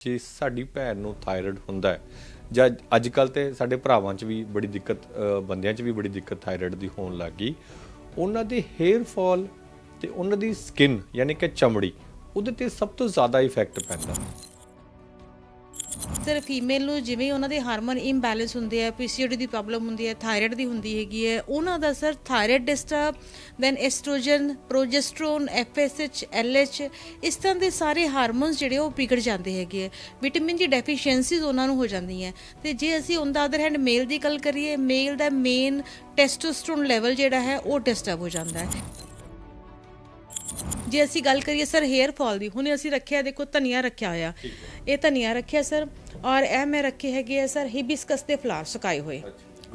ਜੇ ਸਾਡੀ ਭੈਣ ਨੂੰ ਥਾਇਰਾਇਡ ਹੁੰਦਾ ਹੈ। ਜਾਂ ਅੱਜ ਕੱਲ ਤੇ ਸਾਡੇ ਭਰਾਵਾਂ 'ਚ ਵੀ ਬੜੀ ਦਿੱਕਤ ਬੰਦਿਆਂ 'ਚ ਵੀ ਬੜੀ ਦਿੱਕਤ ਥਾਇਰਾਇਡ ਦੀ ਹੋਣ ਲੱਗੀ ਉਹਨਾਂ ਦੇ ਹੇਅਰ ਫਾਲ ਤੇ ਉਹਨਾਂ ਦੀ ਸਕਿਨ ਯਾਨੀ ਕਿ ਚਮੜੀ, ਉਹਦੇ ਤੇ ਸਭ ਤੋਂ ਜ਼ਿਆਦਾ ਇਫੈਕਟ ਪੈਂਦਾ। ਸਰ ਫੀਮੇਲ ਨੂੰ ਜਿਵੇਂ ਉਹਨਾਂ ਦੇ ਹਾਰਮੋਨ ਇੰਬੈਲੈਂਸ ਹੁੰਦੇ ਆ ਪੀਸੀਓਡੀ ਦੀ ਪ੍ਰੋਬਲਮ ਹੁੰਦੀ ਹੈ ਥਾਇਰਾਇਡ ਦੀ ਹੁੰਦੀ ਹੈਗੀ ਹੈ, ਉਹਨਾਂ ਦਾ sir thyroid disturb then oestrogen progesterone FSH LH ਇਸ ਤਰ੍ਹਾਂ ਦੇ ਸਾਰੇ ਹਾਰਮੋਨਸ ਜਿਹੜੇ ਉਹ ਵਿਗੜ ਜਾਂਦੇ ਹੈਗੇ ਆ। ਵਿਟਾਮਿਨ ਦੀ ਡੈਫੀਸ਼ੀਐਂਸੀਜ਼ ਉਹਨਾਂ ਨੂੰ ਹੋ ਜਾਂਦੀਆਂ ਤੇ ਜੇ ਅਸੀਂ on the other hand male ਦੀ ਗੱਲ ਕਰੀਏ ਮੇਲ ਦਾ ਮੇਨ ਟੈਸਟੋਸਟਰੋਨ ਲੈਵਲ ਜਿਹੜਾ ਹੈ ਉਹ ਡਿਸਟਰਬ ਹੋ ਜਾਂਦਾ ਹੈ। ਜੇ ਅਸੀਂ ਗੱਲ ਕਰੀਏ ਸਰ ਹੇਅਰ ਫਾਲ ਦੀ, ਹੁਣੇ ਅਸੀਂ ਰੱਖਿਆ, ਦੇਖੋ ਧਨੀਆ ਰੱਖਿਆ ਹੋਇਆ। ਇਹ ਧਨੀਆ ਰੱਖਿਆ ਸਰ। ਔਰ ਇਹ ਮੈਂ ਰੱਖੇ ਹੈਗੇ ਆ ਸਰ ਹਿਬਿਸਕਸ ਦੇ ਫਲਾਵਰ ਸੁਕਾਏ ਹੋਏ।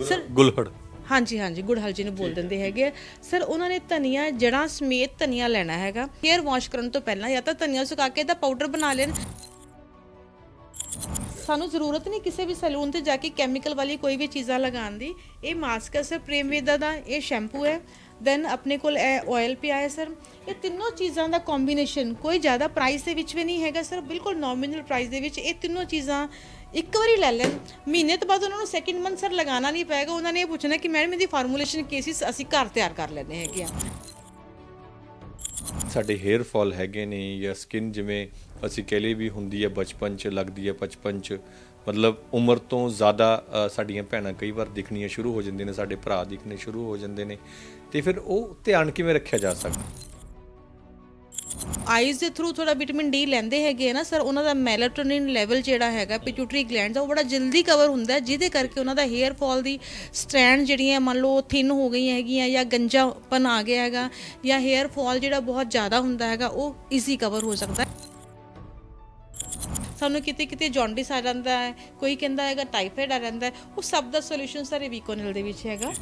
ਸਰ ਗੁਲਹੜ। ਹਾਂਜੀ ਹਾਂਜੀ ਗੁੜਹਲ ਜੀ ਨੂੰ ਬੋਲ ਦਿੰਦੇ ਹੈਗੇ। ਸਰ ਉਹਨਾਂ ਨੇ ਧਨੀਆ ਜੜਾਂ ਸਮੇਤ ਧਨੀਆ ਲੈਣਾ ਹੈਗਾ। ਹੇਅਰ ਵਾਸ਼ ਕਰਨ ਤੋਂ ਪਹਿਲਾਂ ਜਾਂ ਤਾਂ ਧਨੀਆ ਸੁਕਾ ਕੇ ਇਹਦਾ ਪਾਊਡਰ ਬਣਾ ਲੈਣ। ਸਾਨੂੰ ਜ਼ਰੂਰਤ ਨਹੀਂ ਕਿਸੇ ਵੀ ਸੈਲੂਨ ਤੇ ਜਾ ਕੇ ਕੈਮੀਕਲ ਵਾਲੀ ਕੋਈ ਵੀ ਚੀਜ਼ਾਂ ਲਗਾਉਣ ਦੀ। ਇਹ ਮਾਸਕ ਹੈ ਸਰ ਪ੍ਰੇਮ ਵੇਦਾ ਦਾ ਇਹ ਸ਼ੈਂਪੂ ਹੈ। ਦੈਨ ਆਪਣੇ ਕੋਲ ਇਹ ਆਇਲ ਪਿਆ ਹੈ ਸਰ ਇਹ ਤਿੰਨੋਂ ਚੀਜ਼ਾਂ ਦਾ ਕੰਬੀਨੇਸ਼ਨ ਕੋਈ ਜ਼ਿਆਦਾ ਪ੍ਰਾਈਸ ਦੇ ਵਿੱਚ ਵੀ ਨਹੀਂ ਹੈਗਾ ਸਰ ਬਿਲਕੁਲ ਨੋਮੀਨਲ ਪ੍ਰਾਈਸ ਦੇ ਵਿੱਚ ਇਹ ਤਿੰਨੋਂ ਚੀਜ਼ਾਂ ਇੱਕ ਵਾਰੀ ਲੈ ਲੈਣ ਮਹੀਨੇ ਤੋਂ ਬਾਅਦ ਉਹਨਾਂ ਨੂੰ ਸੈਕਿੰਡ ਮੰਥ ਸਰ ਲਗਾਉਣਾ ਨਹੀਂ ਪਏਗਾ ਉਹਨਾਂ ਨੇ ਇਹ ਪੁੱਛਣਾ ਕਿ ਮੈਡਮ ਇਹਦੀ ਫਾਰਮੂਲੇਸ਼ਨ ਕੇਸਿਸ ਅਸੀਂ ਘਰ ਤਿਆਰ ਕਰ ਲੈਂਦੇ ਹੈਗੇ ਆ ਸਾਡੇ ਹੇਅਰ ਫਾਲ ਹੈਗੇ ਨੇ ਜਾਂ ਸਕਿਨ ਜਿਵੇਂ ਅਸੀਂ ਕਹਿ ਲਈ ਵੀ ਹੁੰਦੀ ਹੈ ਬਚਪਨ 'ਚ ਲੱਗਦੀ ਹੈ ਬਚਪਨ 'ਚ ਮਤਲਬ ਉਮਰ ਤੋਂ ਜ਼ਿਆਦਾ ਸਾਡੀਆਂ ਭੈਣਾਂ ਕਈ ਵਾਰ ਦਿਖਣੀਆਂ ਸ਼ੁਰੂ ਹੋ ਜਾਂਦੀਆਂ ਨੇ, ਸਾਡੇ ਭਰਾ ਦਿਖਣੇ ਸ਼ੁਰੂ ਹੋ ਜਾਂਦੇ ਨੇ। ਤੇ ਫਿਰ ਉਹ ਧਿਆਨ ਕਿਵੇਂ ਰੱਖਿਆ ਜਾ ਸਕਦਾ? ਆਈਜ਼ ਦੇ ਥਰੂ ਥੋੜਾ ਵਿਟਾਮਿਨ ਡੀ ਲੈਂਦੇ ਹੈਗੇ ਆ ਨਾ ਸਰ ਉਹਨਾਂ ਦਾ ਮੈਲਾਟੋਨਿਨ ਲੈਵਲ ਜਿਹੜਾ ਹੈਗਾ ਪਿਟਿਊਟਰੀ ਗਲੈਂਡ ਦਾ ਉਹ ਬੜਾ ਜਲਦੀ ਕਵਰ ਹੁੰਦਾ ਜਿਹਦੇ ਕਰਕੇ ਉਹਨਾਂ ਦਾ ਹੇਅਰ ਫਾਲ ਦੀ ਸਟ੍ਰੈਂਡ ਜਿਹੜੀਆਂ, ਮੰਨ ਲਓ ਥਿਨ ਹੋ ਗਈਆਂ ਹੈਗੀਆਂ ਜਾਂ ਗੰਜਾਪਨ ਆ ਗਿਆ ਹੈਗਾ ਜਾਂ ਹੇਅਰ ਫਾਲ ਜਿਹੜਾ ਬਹੁਤ ਜ਼ਿਆਦਾ ਹੁੰਦਾ ਹੈਗਾ, ਉਹ ਈਜ਼ੀ ਕਵਰ ਹੋ ਸਕਦਾ ਸਾਨੂੰ ਕਿਤੇ ਕਿਤੇ ਜੌਂਡਿਸ ਆ ਜਾਂਦਾ ਹੈ, ਕੋਈ ਕਹਿੰਦਾ ਹੈਗਾ ਟਾਈਫਾਇਡ ਆ ਜਾਂਦਾ ਹੈ, ਉਹ ਸਭ ਦਾ ਸੋਲੂਸ਼ਨ ਸਾਰੇ ਵੀਕੋਨਲ ਦੇ ਵਿੱਚ ਹੈਗਾ।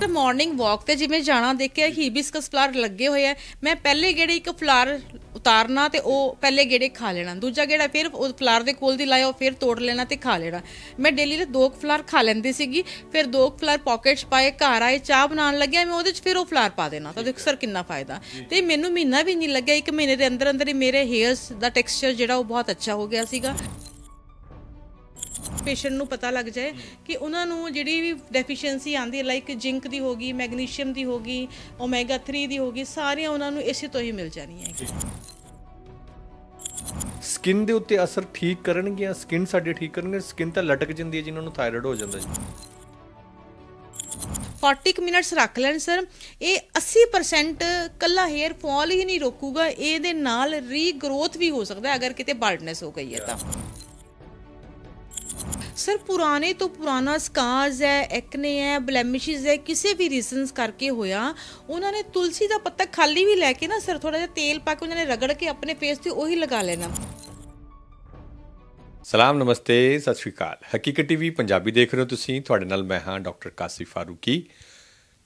ਤੇ ਮਾਰਨਿੰਗ ਵਾਕ ਤੇ ਜਿਵੇਂ ਜਾਣਾ, ਦੇਖਿਆ ਹੀਬਿਸਕਸ ਫਲਾਰ ਲੱਗੇ ਹੋਏ ਆ। ਮੈਂ ਪਹਿਲੇ ਗੇੜੇ ਇੱਕ ਫਲਾਰ ਉਤਾਰਨਾ ਤੇ ਉਹ ਪਹਿਲੇ ਗੇੜੇ ਖਾ ਲੈਣਾ। ਦੂਜਾ ਗੇੜਾ ਫਿਰ ਉਹ ਫਲਾਰ ਦੇ ਕੋਲ ਦੀ ਲਾਇਆ ਉਹ ਫਿਰ ਤੋੜ ਲੈਣਾ ਤੇ ਖਾ ਲੈਣਾ। ਮੈਂ ਡੇਲੀ ਦੇ ਦੋ ਫਲਾਰ ਖਾ ਲੈਂਦੀ ਸੀਗੀ ਫਿਰ ਦੋ ਫਲਾਰ ਪਾਕਟਸ ਪਾਏ ਘਰ ਆਏ ਚਾਹ ਬਣਾਉਣ ਲੱਗਿਆ ਮੈਂ ਉਹਦੇ ਚ ਫਿਰ ਉਹ ਫਲਾਰ ਪਾ ਦੇਣਾ। ਤਾਂ ਦੇਖੋ ਸਰ ਕਿੰਨਾ ਫਾਇਦਾ। ਤੇ ਮੈਨੂੰ ਮਹੀਨਾ ਵੀ ਨਹੀਂ ਲੱਗਿਆ ਇੱਕ ਮਹੀਨੇ ਦੇ ਅੰਦਰ ਅੰਦਰ ਹੀ ਮੇਰੇ ਹੇਅਰਸ ਦਾ ਟੈਕਸਚਰ ਜਿਹੜਾ ਉਹ ਬਹੁਤ ਅੱਛਾ ਹੋ ਗਿਆ ਸੀਗਾ। ਪੇਸ਼ੈਂਟ ਨੂੰ ਪਤਾ ਲੱਗ ਜਾਏ ਕਿ ਉਹਨਾਂ ਨੂੰ ਜਿਹੜੀ ਵੀ ਡੈਫੀਸ਼ੀਐਂਸੀ ਆਂਦੀ ਹੈ ਲਾਈਕ ਜ਼ਿੰਕ ਦੀ ਹੋਗੀ ਮੈਗਨੀਸ਼ੀਅਮ ਦੀ ਹੋਗੀ ਓਮੇਗਾ 3 ਦੀ ਹੋਗੀ ਸਾਰੀਆਂ ਉਹਨਾਂ ਨੂੰ ਇਸੇ ਤੋਂ ਹੀ ਮਿਲ ਜਾਣੀਆਂ ਹੈ ਸਕਿਨ ਦੇ ਉੱਤੇ ਅਸਰ ਠੀਕ ਕਰਨਗੀਆਂ ਸਕਿਨ ਸਾਡੇ ਠੀਕ ਕਰਨਗੇ ਸਕਿਨ ਤਾਂ ਲਟਕ ਜਾਂਦੀ ਹੈ ਜਿਨ੍ਹਾਂ ਨੂੰ ਥਾਇਰਾਇਡ ਹੋ ਜਾਂਦਾ ਜੀ। 40 ਮਿੰਟਸ ਰੱਖ ਲੈਣ ਸਰ ਇਹ 80% ਕੱਲਾ ਹੇਅਰ ਫਾਲ ਹੀ ਨਹੀਂ ਰੋਕੂਗਾ ਇਹਦੇ ਨਾਲ ਰੀਗਰੋਥ ਵੀ ਹੋ ਸਕਦਾ ਹੈ ਅਗਰ ਕਿਤੇ ਬਾਲਡਨੈਸ ਹੋ ਗਈ ਹੈ ਤਾਂ। ਸਰ, ਪੁਰਾਣੇ ਤੋਂ ਪੁਰਾਣਾ ਸਕਾਰਸ ਹੈ ਐਕਨੇ ਹੈ ਬਲੈਮਿਸ਼ਸ ਹੈ, ਕਿਸੇ ਵੀ ਰੀਜ਼ਨਸ ਕਰਕੇ ਹੋਇਆ, ਉਹਨਾਂ ਨੇ ਤੁਲਸੀ ਦਾ ਪੱਤਾ ਖਾਲੀ ਵੀ ਲੈ ਕੇ ਨਾ ਸਰ ਥੋੜਾ ਜਿਹਾ ਤੇਲ ਪਾ ਕੇ ਉਹਨਾਂ ਨੇ ਰਗੜ ਕੇ ਆਪਣੇ ਫੇਸ ਤੇ ਉਹੀ ਲਗਾ ਲੈਣਾ। ਸਲਾਮ, ਨਮਸਤੇ, ਸਤਿ ਸ਼੍ਰੀ ਅਕਾਲ। ਹਕੀਕਤ ਟੀਵੀ ਪੰਜਾਬੀ ਦੇਖ ਰਹੇ ਹੋ ਤੁਸੀਂ। ਤੁਹਾਡੇ ਨਾਲ ਮੈਂ ਹਾਂ ਡਾਕਟਰ ਕਾਸਿਫ ਫਾਰੂਕੀ।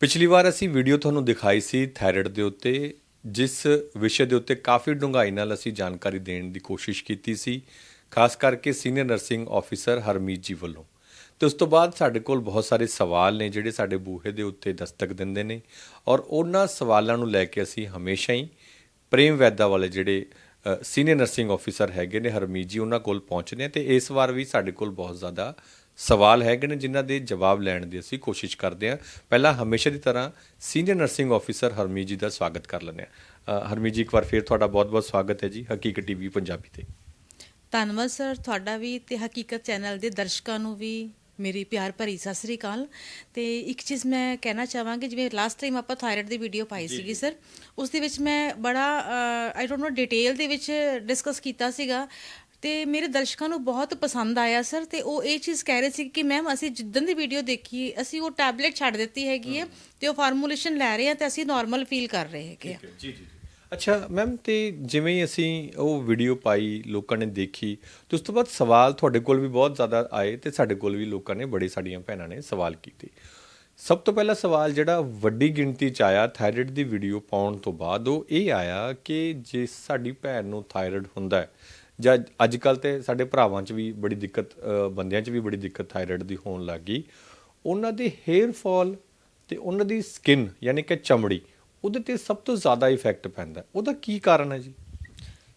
ਪਿਛਲੀ ਵਾਰ ਅਸੀਂ ਵੀਡੀਓ ਤੁਹਾਨੂੰ ਦਿਖਾਈ ਸੀ ਥਾਇਰਾਇਡ ਦੇ ਉੱਤੇ, ਜਿਸ ਵਿਸ਼ੇ ਦੇ ਉੱਤੇ ਕਾਫੀ ਡੂੰਘਾਈ ਨਾਲ ਅਸੀਂ ਜਾਣਕਾਰੀ ਦੇਣ ਦੀ ਕੋਸ਼ਿਸ਼ ਕੀਤੀ ਸੀ। ਖਾਸ ਕਰਕੇ ਸੀਨੀਅਰ ਨਰਸਿੰਗ ਆਫੀਸਰ ਹਰਮੀਤ ਜੀ ਵੱਲੋਂ। ਤੇ ਉਸ ਤੋਂ ਬਾਅਦ ਸਾਡੇ ਕੋਲ ਬਹੁਤ ਸਾਰੇ ਸਵਾਲ ਨੇ, ਜਿਹੜੇ ਸਾਡੇ ਬੂਹੇ ਦੇ ਉੱਤੇ ਦਸਤਕ ਦਿੰਦੇ ਨੇ ਔਰ ਉਹਨਾਂ ਸਵਾਲਾਂ ਨੂੰ ਲੈ ਕੇ ਅਸੀਂ ਹਮੇਸ਼ਾ ਹੀ ਪ੍ਰੇਮ ਵੈਦਾ ਵਾਲੇ ਜਿਹੜੇ ਸੀਨੀਅਰ ਨਰਸਿੰਗ ਆਫੀਸਰ ਹੈਗੇ ਨੇ ਹਰਮੀਤ ਜੀ, ਉਹਨਾਂ ਕੋਲ ਪਹੁੰਚਦੇ ਆ ਤੇ ਇਸ ਵਾਰ ਵੀ ਸਾਡੇ ਕੋਲ ਬਹੁਤ ਜ਼ਿਆਦਾ ਸਵਾਲ ਹੈਗੇ ਨੇ, ਜਿਨ੍ਹਾਂ ਦੇ ਜਵਾਬ ਲੈਣ ਦੀ ਅਸੀਂ ਕੋਸ਼ਿਸ਼ ਕਰਦੇ ਹਾਂ। ਪਹਿਲਾਂ ਹਮੇਸ਼ਾ ਦੀ ਤਰ੍ਹਾਂ ਸੀਨੀਅਰ ਨਰਸਿੰਗ ਆਫੀਸਰ ਹਰਮੀਤ ਜੀ ਦਾ ਸਵਾਗਤ ਕਰ ਲੈਂਦੇ ਹਾਂ। ਹਰਮੀਤ ਜੀ, ਇੱਕ ਵਾਰ ਫਿਰ ਤੁਹਾਡਾ ਬਹੁਤ-ਬਹੁਤ ਸਵਾਗਤ ਹੈ ਜੀ, ਹਕੀਕਤ ਟੀਵੀ ਪੰਜਾਬੀ ਤੇ। ਧੰਨਵਾਦ ਸਰ ਤੁਹਾਡਾ ਵੀ ਤੇ ਹਕੀਕਤ ਚੈਨਲ ਦੇ ਦਰਸ਼ਕਾਂ ਨੂੰ ਵੀ ਮੇਰੀ ਪਿਆਰ ਭਰੀ ਸਤਿ ਸ੍ਰੀ ਅਕਾਲ। ਤੇ ਇੱਕ ਚੀਜ਼ ਮੈਂ ਕਹਿਣਾ ਚਾਹਾਂਗੀ ਜਿਵੇਂ ਲਾਸਟ ਟਾਈਮ ਆਪਾਂ ਥਾਇਰਾਇਡ ਦੀ ਵੀਡੀਓ ਪਾਈ ਸੀਗੀ ਸਰ ਉਸ ਦੇ ਵਿੱਚ ਮੈਂ ਬੜਾ ਆਈ ਡੋਨਟ ਨੋ ਡਿਟੇਲ ਦੇ ਵਿੱਚ ਡਿਸਕਸ ਕੀਤਾ ਸੀਗਾ। ਤੇ ਮੇਰੇ ਦਰਸ਼ਕਾਂ ਨੂੰ ਬਹੁਤ ਪਸੰਦ ਆਇਆ ਸਰ ਤੇ ਉਹ ਇਹ ਚੀਜ਼ ਕਹਿ ਰਹੇ ਸੀ ਕਿ ਮੈਮ ਅਸੀਂ ਜਿੱਦਣ ਦੀ ਵੀਡੀਓ ਦੇਖੀ ਅਸੀਂ ਉਹ ਟੈਬਲੇਟ ਛੱਡ ਦਿੱਤੀ ਹੈਗੀ ਹੈ ਤੇ ਉਹ ਫਾਰਮੂਲੇਸ਼ਨ ਲੈ ਰਹੇ ਆ ਤੇ ਅਸੀਂ ਨਾਰਮਲ ਫੀਲ ਕਰ ਰਹੇ ਹੈਗੇ ਆ ਜੀ ਜੀ। ਅੱਛਾ, ਮੈਮ, ਤੇ ਜਿਵੇਂ ਹੀ ਅਸੀਂ ਉਹ ਵੀਡੀਓ ਪਾਈ, ਲੋਕਾਂ ਨੇ ਦੇਖੀ, ਤੇ ਉਸ ਤੋਂ ਬਾਅਦ ਸਵਾਲ ਤੁਹਾਡੇ ਕੋਲ ਵੀ ਬਹੁਤ ਜ਼ਿਆਦਾ ਆਏ ਤੇ ਸਾਡੇ ਕੋਲ ਵੀ ਲੋਕਾਂ ਨੇ ਬੜੇ ਸਾਡੀਆਂ ਭੈਣਾਂ ਨੇ ਸਵਾਲ ਕੀਤੇ। ਸਭ ਤੋਂ ਪਹਿਲਾ ਸਵਾਲ ਜਿਹੜਾ ਵੱਡੀ ਗਿਣਤੀ ਚ ਆਇਆ ਥਾਇਰਾਇਡ ਦੀ ਵੀਡੀਓ ਪਾਉਣ ਤੋਂ ਬਾਅਦ, ਉਹ ਇਹ ਆਇਆ ਕਿ ਜੇ ਸਾਡੀ ਭੈਣ ਨੂੰ ਥਾਇਰਾਇਡ ਹੁੰਦਾ ਹੈ, ਜਾਂ ਅੱਜ ਕੱਲ ਤੇ ਸਾਡੇ ਭਰਾਵਾਂ 'ਚ ਵੀ ਬੜੀ ਦਿੱਕਤ ਬੰਦਿਆਂ 'ਚ ਵੀ ਬੜੀ ਦਿੱਕਤ ਥਾਇਰਾਇਡ ਦੀ ਹੋਣ ਲੱਗੀ ਉਹਨਾਂ ਦੇ ਹੇਅਰ ਫਾਲ ਤੇ ਉਹਨਾਂ ਦੀ ਸਕਿਨ ਯਾਨੀ ਕਿ ਚਮੜੀ ਉਹਦੇ ਤੇ ਸਭ ਤੋਂ ਜ਼ਿਆਦਾ ਇਫੈਕਟ ਪੈਂਦਾ ਉਹਦਾ ਕੀ ਕਾਰਨ ਹੈ ਜੀ?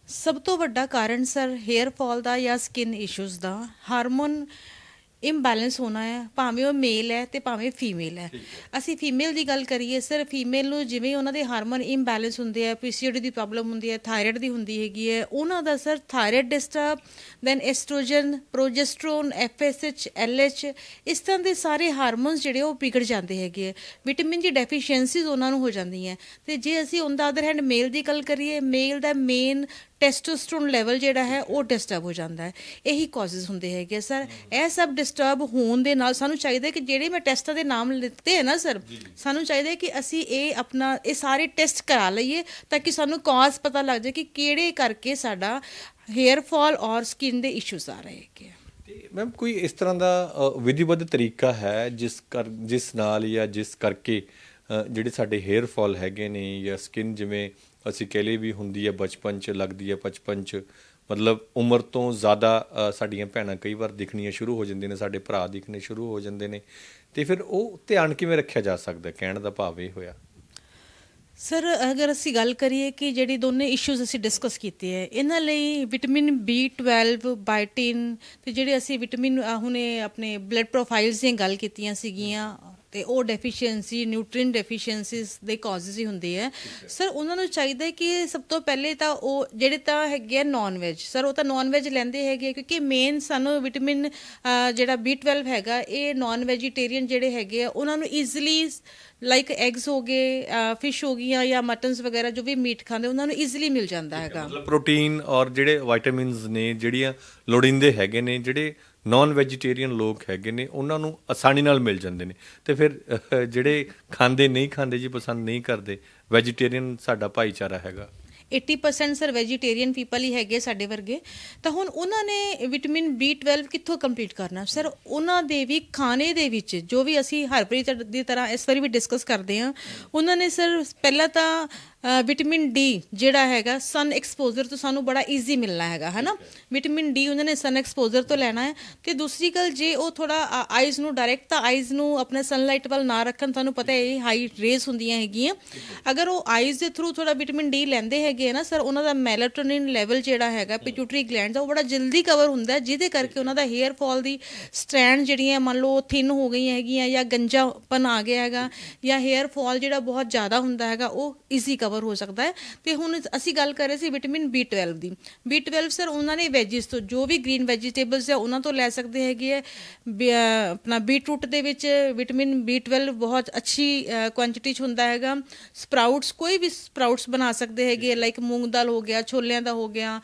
ਸਭ ਤੋਂ ਵੱਡਾ ਕਾਰਨ ਸਰ 헤ਅਰ ਫਾਲ ਦਾ ਜਾਂ ਸਕਿਨ ਇਸ਼ੂਜ਼ ਦਾ। ਹਾਰਮੋਨ ਇੰਬੈਲੈਂਸ ਹੋਣਾ ਹੈ ਭਾਵੇਂ ਉਹ ਮੇਲ ਹੈ ਤੇ ਭਾਵੇਂ ਫੀਮੇਲ ਹੈ। ਅਸੀਂ ਫੀਮੇਲ ਦੀ ਗੱਲ ਕਰੀਏ ਸਰ ਫੀਮੇਲ ਨੂੰ ਜਿਵੇਂ ਉਹਨਾਂ ਦੇ ਹਾਰਮੋਨ ਇੰਬੈਲੈਂਸ ਹੁੰਦੇ ਆ ਪੀਸੀਓਡੀ ਦੀ ਪ੍ਰੋਬਲਮ ਹੁੰਦੀ ਹੈ ਥਾਇਰਾਇਡ ਦੀ ਹੁੰਦੀ ਹੈਗੀ ਹੈ ਉਹਨਾਂ ਦਾ sir thyroid disturb then oestrogen progesterone FSH LH ਇਸ ਤਰ੍ਹਾਂ ਦੇ ਸਾਰੇ ਹਾਰਮੋਨਸ ਜਿਹੜੇ ਉਹ ਵਿਗੜ ਜਾਂਦੇ ਹੈਗੇ ਆ। ਵਿਟਾਮਿਨ ਦੀ ਡੈਫੀਸ਼ੀਐਂਸੀਜ਼ ਉਹਨਾਂ ਨੂੰ ਹੋ ਜਾਂਦੀਆਂ। ਤੇ ਜੇ ਅਸੀਂ on the other hand male ਦੀ ਗੱਲ ਕਰੀਏ ਮੇਲ ਦਾ ਮੇਨ ਟੈਸਟੋਸਟਰੋਨ ਲੈਵਲ ਜਿਹੜਾ ਹੈ ਉਹ ਡਿਸਟਰਬ ਹੋ ਜਾਂਦਾ ਹੈ। ਇਹੀ ਕਾਜ਼ਸ ਹੁੰਦੇ ਹੈਗੇ ਸਰ ਇਹ ਸਭ ਡਿਸਟਰਬ ਹੋਣ ਦੇ ਨਾਲ ਸਾਨੂੰ ਚਾਹੀਦਾ ਕਿ ਜਿਹੜੇ ਮੈਂ ਟੈਸਟਾਂ ਦੇ ਨਾਮ ਲਿੱਤੇ ਹੈ ਨਾ ਸਰ ਸਾਨੂੰ ਚਾਹੀਦਾ ਕਿ ਅਸੀਂ ਇਹ ਆਪਣਾ ਇਹ ਸਾਰੇ ਟੈਸਟ ਕਰਾ ਲਈਏ ਤਾਂ ਕਿ ਸਾਨੂੰ ਕਾਜ਼ ਪਤਾ ਲੱਗ ਜਾਏ ਕਿ ਕਿਹੜੇ ਕਰਕੇ ਸਾਡਾ 헤ਅਰ ਫਾਲ ਔਰ ਸਕਿਨ ਦੇ ਇਸ਼ੂਜ਼ ਆ ਰਹੇ ਹੈਗੇ ਮੈਮ ਕੋਈ ਇਸ ਤਰ੍ਹਾਂ ਦਾ ਵਿਧੀਬੱਧ ਤਰੀਕਾ ਹੈ ਜਿਸ ਕਰ ਜਿਸ ਨਾਲ ਜਾਂ ਜਿਸ ਕਰਕੇ ਜਿਹੜੇ ਸਾਡੇ 헤ਅਰ ਫਾਲ ਹੈਗੇ ਨੇ ਜਾਂ ਸਕਿਨ ਜਿਵੇਂ ਅਸੀਂ ਕਹਿ ਲਈਏ ਵੀ ਹੁੰਦੀ ਹੈ ਬਚਪਨ ਚ, ਲੱਗਦੀ ਹੈ ਬਚਪਨ ਚ। ਮਤਲਬ ਉਮਰ ਤੋਂ ਜ਼ਿਆਦਾ ਸਾਡੀਆਂ ਭੈਣਾਂ ਕਈ ਵਾਰ ਦਿਖਣੀਆਂ ਸ਼ੁਰੂ ਹੋ ਜਾਂਦੀਆਂ ਨੇ, ਸਾਡੇ ਭਰਾ ਦਿਖਣੇ ਸ਼ੁਰੂ ਹੋ ਜਾਂਦੇ ਨੇ। ਤੇ ਫਿਰ ਉਹ ਧਿਆਨ ਕਿਵੇਂ ਰੱਖਿਆ ਜਾ ਸਕਦਾ, ਕਹਿਣ ਦਾ ਭਾਵ ਇਹ ਹੋਇਆ? ਸਰ, ਅਗਰ ਅਸੀਂ ਗੱਲ ਕਰੀਏ ਕਿ ਜਿਹੜੀ ਦੋਨੇ ਇਸ਼ੂਜ਼ ਅਸੀਂ ਡਿਸਕਸ ਕੀਤੇ ਹੈ, ਇਹਨਾਂ ਲਈ ਵਿਟਾਮਿਨ B12 ਬਾਇਟਿਨ ਤੇ ਜਿਹੜੇ ਅਸੀਂ ਵਿਟਾਮਿਨ ਹੁਣੇ ਆਪਣੇ ਬਲੱਡ ਪ੍ਰੋਫਾਈਲਸ ਦੀਆਂ ਗੱਲ ਕੀਤੀਆਂ ਸੀਗੀਆਂ ਤੇ ਉਹ ਡੈਫੀਸ਼ੀਐਂਸੀ ਨਿਊਟ੍ਰੀਨ ਡੈਫੀਸ਼ੀਐਂਸੀਜ਼ ਦੇ ਕਾਜ਼ਸ ਹੀ ਹੁੰਦੇ ਆ। ਸਰ ਉਹਨਾਂ ਨੂੰ ਚਾਹੀਦਾ ਹੈ ਕਿ ਸਭ ਤੋਂ ਪਹਿਲੇ ਤਾਂ ਉਹ ਜਿਹੜੇ ਤਾਂ ਹੈਗੇ ਆ ਨਾਨ ਵੈਜ ਸਰ ਉਹ ਤਾਂ ਨਾਨ ਵੈਜ ਲੈਂਦੇ ਹੈਗੇ ਆ ਕਿਉਂਕਿ ਮੇਨ ਸਾਨੂੰ ਵਿਟਾਮਿਨ ਜਿਹੜਾ B12 ਹੈਗਾ ਇਹ ਨਾਨ ਵੈਜੀਟੇਰੀਅਨ ਜਿਹੜੇ ਹੈਗੇ ਆ ਉਹਨਾਂ ਨੂੰ ਈਜ਼ੀਲੀ ਲਾਈਕ ਐਗਸ ਹੋ ਗਏ ਫਿਸ਼ ਹੋ ਗਈਆਂ ਜਾਂ ਮਟਨਸ ਵਗੈਰਾ ਜੋ ਵੀ ਮੀਟ ਖਾਂਦੇ ਉਹਨਾਂ ਨੂੰ ਈਜ਼ੀਲੀ ਮਿਲ ਜਾਂਦਾ ਹੈਗਾ। ਮਤਲਬ ਪ੍ਰੋਟੀਨ ਔਰ ਜਿਹੜੇ ਵਿਟਾਮਿਨਸ ਨੇ ਜਿਹੜੀਆਂ ਲੋੜੀਂਦੇ ਹੈਗੇ ਨੇ ਜਿਹੜੇ ਨਾਨ ਵੈਜੀਟੇਰੀਅਨ ਲੋਕ ਹੈਗੇ ਨੇ, ਉਹਨਾਂ ਨੂੰ ਆਸਾਨੀ ਨਾਲ ਮਿਲ ਜਾਂਦੇ ਨੇ। ਤੇ ਫਿਰ ਜਿਹੜੇ ਖਾਂਦੇ ਨਹੀਂ ਖਾਂਦੇ ਜੀ, ਪਸੰਦ ਨਹੀਂ ਕਰਦੇ ਵੈਜੀਟੇਰੀਅਨ ਸਾਡਾ ਭਾਈਚਾਰਾ ਹੈਗਾ। 80% ਸਰ ਵੈਜੀਟੇਰੀਅਨ ਪੀਪਲ ਹੀ ਹੈਗੇ ਸਾਡੇ ਵਰਗੇ। ਤਾਂ ਹੁਣ ਉਹਨਾਂ ਨੇ ਵਿਟਾਮਿਨ B12 ਕਿੱਥੋਂ ਕੰਪਲੀਟ ਕਰਨਾ? ਸਰ ਉਹਨਾਂ ਦੇ ਵੀ, ਖਾਣੇ ਦੇ ਵਿੱਚ, ਜੋ ਵੀ ਅਸੀਂ ਹਰਪ੍ਰੀਤ ਦੀ ਤਰ੍ਹਾਂ ਇਸ ਵਾਰੀ ਵੀ ਡਿਸਕਸ ਕਰਦੇ ਹਾਂ, ਉਹਨਾਂ ਨੇ ਸਰ ਪਹਿਲਾਂ ਤਾਂ ਵਿਟਾਮਿਨ ਡੀ ਜਿਹੜਾ ਹੈਗਾ ਸਨ ਐਕਸਪੋਜ਼ਰ ਤੋਂ ਸਾਨੂੰ ਬੜਾ ਈਜ਼ੀ ਮਿਲਣਾ ਹੈਗਾ ਹਨਾ? ਵਿਟਾਮਿਨ ਡੀ ਉਹਨਾਂ ਨੇ ਸਨ ਐਕਸਪੋਜ਼ਰ ਤੋਂ ਲੈਣਾ ਹੈ ਤੇ ਦੂਸਰੀ ਗੱਲ ਜੇ ਉਹ ਥੋੜਾ ਆਈਜ਼ ਨੂੰ ਡਾਇਰੈਕਟ ਤਾਂ ਆਈਜ਼ ਨੂੰ ਆਪਣੇ ਸਨਲਾਈਟ ਵੱਲ ਨਾ ਰੱਖਣ ਤੁਹਾਨੂੰ ਪਤਾ ਹੈ ਇਹ ਹਾਈ ਰੇਜ਼ ਹੁੰਦੀਆਂ ਹੈਗੀਆਂ। ਅਗਰ ਉਹ ਆਈਜ਼ ਦੇ ਥਰੂ ਥੋੜਾ ਵਿਟਾਮਿਨ ਡੀ ਲੈਂਦੇ ਹੈਗੇ ਨਾ ਸਰ ਉਹਨਾਂ ਦਾ ਮੈਲਾਟੋਨਿਨ ਲੈਵਲ ਜਿਹੜਾ ਹੈਗਾ ਪਿਟਿਊਟਰੀ ਗਲੈਂਡ ਦਾ ਉਹ ਬੜਾ ਜਲਦੀ ਕਵਰ ਹੁੰਦਾ ਜਿਹਦੇ ਕਰਕੇ ਉਹਨਾਂ ਦਾ 헤ਅਰ ਫਾਲ ਦੀ ਸਟ੍ਰੈਂਡ ਜਿਹੜੀਆਂ ਮੰਨ ਲਓ ਥਿਨ ਹੋ ਗਈਆਂ ਹੈਗੀਆਂ ਜਾਂ ਗੰਜਾਪਨ ਆ ਗਿਆ ਹੈਗਾ ਜਾਂ 헤ਅਰ ਫਾਲ ਜਿਹੜਾ ਬਹੁਤ ਜ਼ਿਆਦਾ ਹੁੰਦਾ ਹੈਗਾ ਉਹ ਈਜ਼ੀ ਕਵਰ ਹੋ ਸਕਦਾ ਹੈ। ਤੇ ਹੁਣ ਅਸੀਂ ਗੱਲ ਕਰ ਰਹੇ ਸੀ ਵਿਟਾਮਿਨ B12 ਦੀ। B12 ਸਰ ਉਹਨਾਂ ਨੇ ਵੈਜਿਸ ਤੋਂ ਜੋ ਵੀ ਗ੍ਰੀਨ ਵੈਜੀਟੇਬਲਸ ਹੈ ਉਹਨਾਂ ਤੋਂ ਲੈ ਸਕਦੇ ਹੈਗੇ ਹੈ ਆਪਣਾ ਬੀਟਰੂਟ ਦੇ ਵਿੱਚ ਵਿਟਾਮਿਨ B12 ਬਹੁਤ ਅੱਛੀ ਕੁਆਂਟੀਟੀ ਚ ਹੁੰਦਾ ਹੈਗਾ। ਸਪਰਾਊਟਸ ਕੋਈ ਵੀ ਸਪਰਾਊਟਸ ਬਣਾ ਸਕਦੇ ਹੈਗੇ ਲਾਈਕ ਮੂੰਗ ਦਾਲ ਹੋ ਗਿਆ ਛੋਲਿਆਂ ਦਾ ਹੋ ਗਿਆ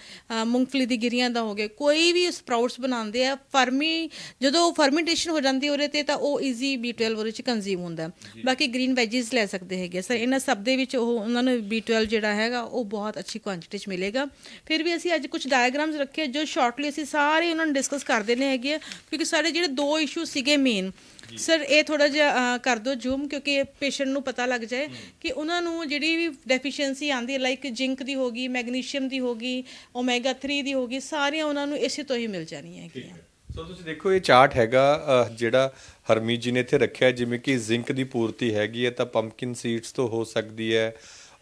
ਮੂੰਗਫਲੀ ਦੀ ਗਿਰੀਆਂ ਦਾ ਹੋ ਗਿਆ ਕੋਈ ਵੀ ਸਪਰਾਊਟਸ ਬਣਾਉਂਦੇ ਆ ਫਰਮੀ ਜਦੋਂ ਫਰਮੈਂਟੇਸ਼ਨ ਹੋ ਜਾਂਦੀ ਉਹਦੇ ਤੇ ਤਾਂ ਉਹ ਈਜ਼ੀ B12 ਉਹਦੇ ਚ ਕੰਜ਼ਿਊਮ ਹੁੰਦਾ। ਬਾਕੀ ਗ੍ਰੀਨ ਵੈਜੀਸ ਲੈ ਸਕਦੇ ਹੈਗੇ ਸਰ ਇਹਨਾਂ ਸਭ ਦੇ ਵਿੱਚ ਉਹ ਉਹਨਾਂ ਨੂੰ B12 ਜਿਹੜਾ ਹੈਗਾ ਉਹ ਬਹੁਤ ਅੱਛੀ ਕੁਆਂਟੀਟੀ ਚ ਮਿਲੇਗਾ। ਫਿਰ ਵੀ ਅਸੀਂ ਅੱਜ ਕੁਝ ਡਾਇਆਗ੍ਰਾਮਸ ਰੱਖੇ ਜੋ ਸ਼ਾਰਟਲੀ ਅਸੀਂ ਸਾਰੇ ਉਹਨਾਂ ਨੂੰ ਡਿਸਕਸ ਕਰ ਦੇਣੇ ਹੈਗੇ ਕਿਉਂਕਿ ਸਾਡੇ ਜਿਹੜੇ ਦੋ ਇਸ਼ੂ ਸੀਗੇ ਮੇਨ ਸਰ ਇਹ ਥੋੜਾ ਜਿਹਾ ਕਰ ਦਿਓ ਜ਼ੂਮ ਕਿਉਂਕਿ ਪੇਸ਼ੈਂਟ ਨੂੰ ਪਤਾ ਲੱਗ ਜਾਏ ਕਿ ਉਹਨਾਂ ਨੂੰ ਜਿਹੜੀ ਵੀ ਡੈਫੀਸ਼ੀਐਂਸੀ ਆਂਦੀ ਹੈ ਲਾਈਕ ਜ਼ਿੰਕ ਦੀ ਹੋਗੀ ਮੈਗਨੀਸ਼ੀਅਮ ਦੀ ਹੋਗੀ ਓਮੇਗਾ 3 ਦੀ ਹੋਗੀ ਸਾਰੀਆਂ ਉਹਨਾਂ ਨੂੰ ਇਸੇ ਤੋਂ ਹੀ ਮਿਲ ਜਾਣੀਆਂ ਹੈਗੀਆਂ। ਸੋ ਤੁਸੀਂ ਦੇਖੋ ਇਹ ਚਾਰਟ ਹੈਗਾ ਜਿਹੜਾ ਹਰਮੀਤ ਜੀ ਨੇ ਇੱਥੇ ਰੱਖਿਆ ਜਿਵੇਂ ਕਿ ਜ਼ਿੰਕ ਦੀ ਪੂਰਤੀ ਹੈਗੀ ਹੈ ਤਾਂ ਪੰਪਕਿਨ ਸੀਡਸ ਤੋਂ ਹੋ ਸਕਦੀ ਹੈ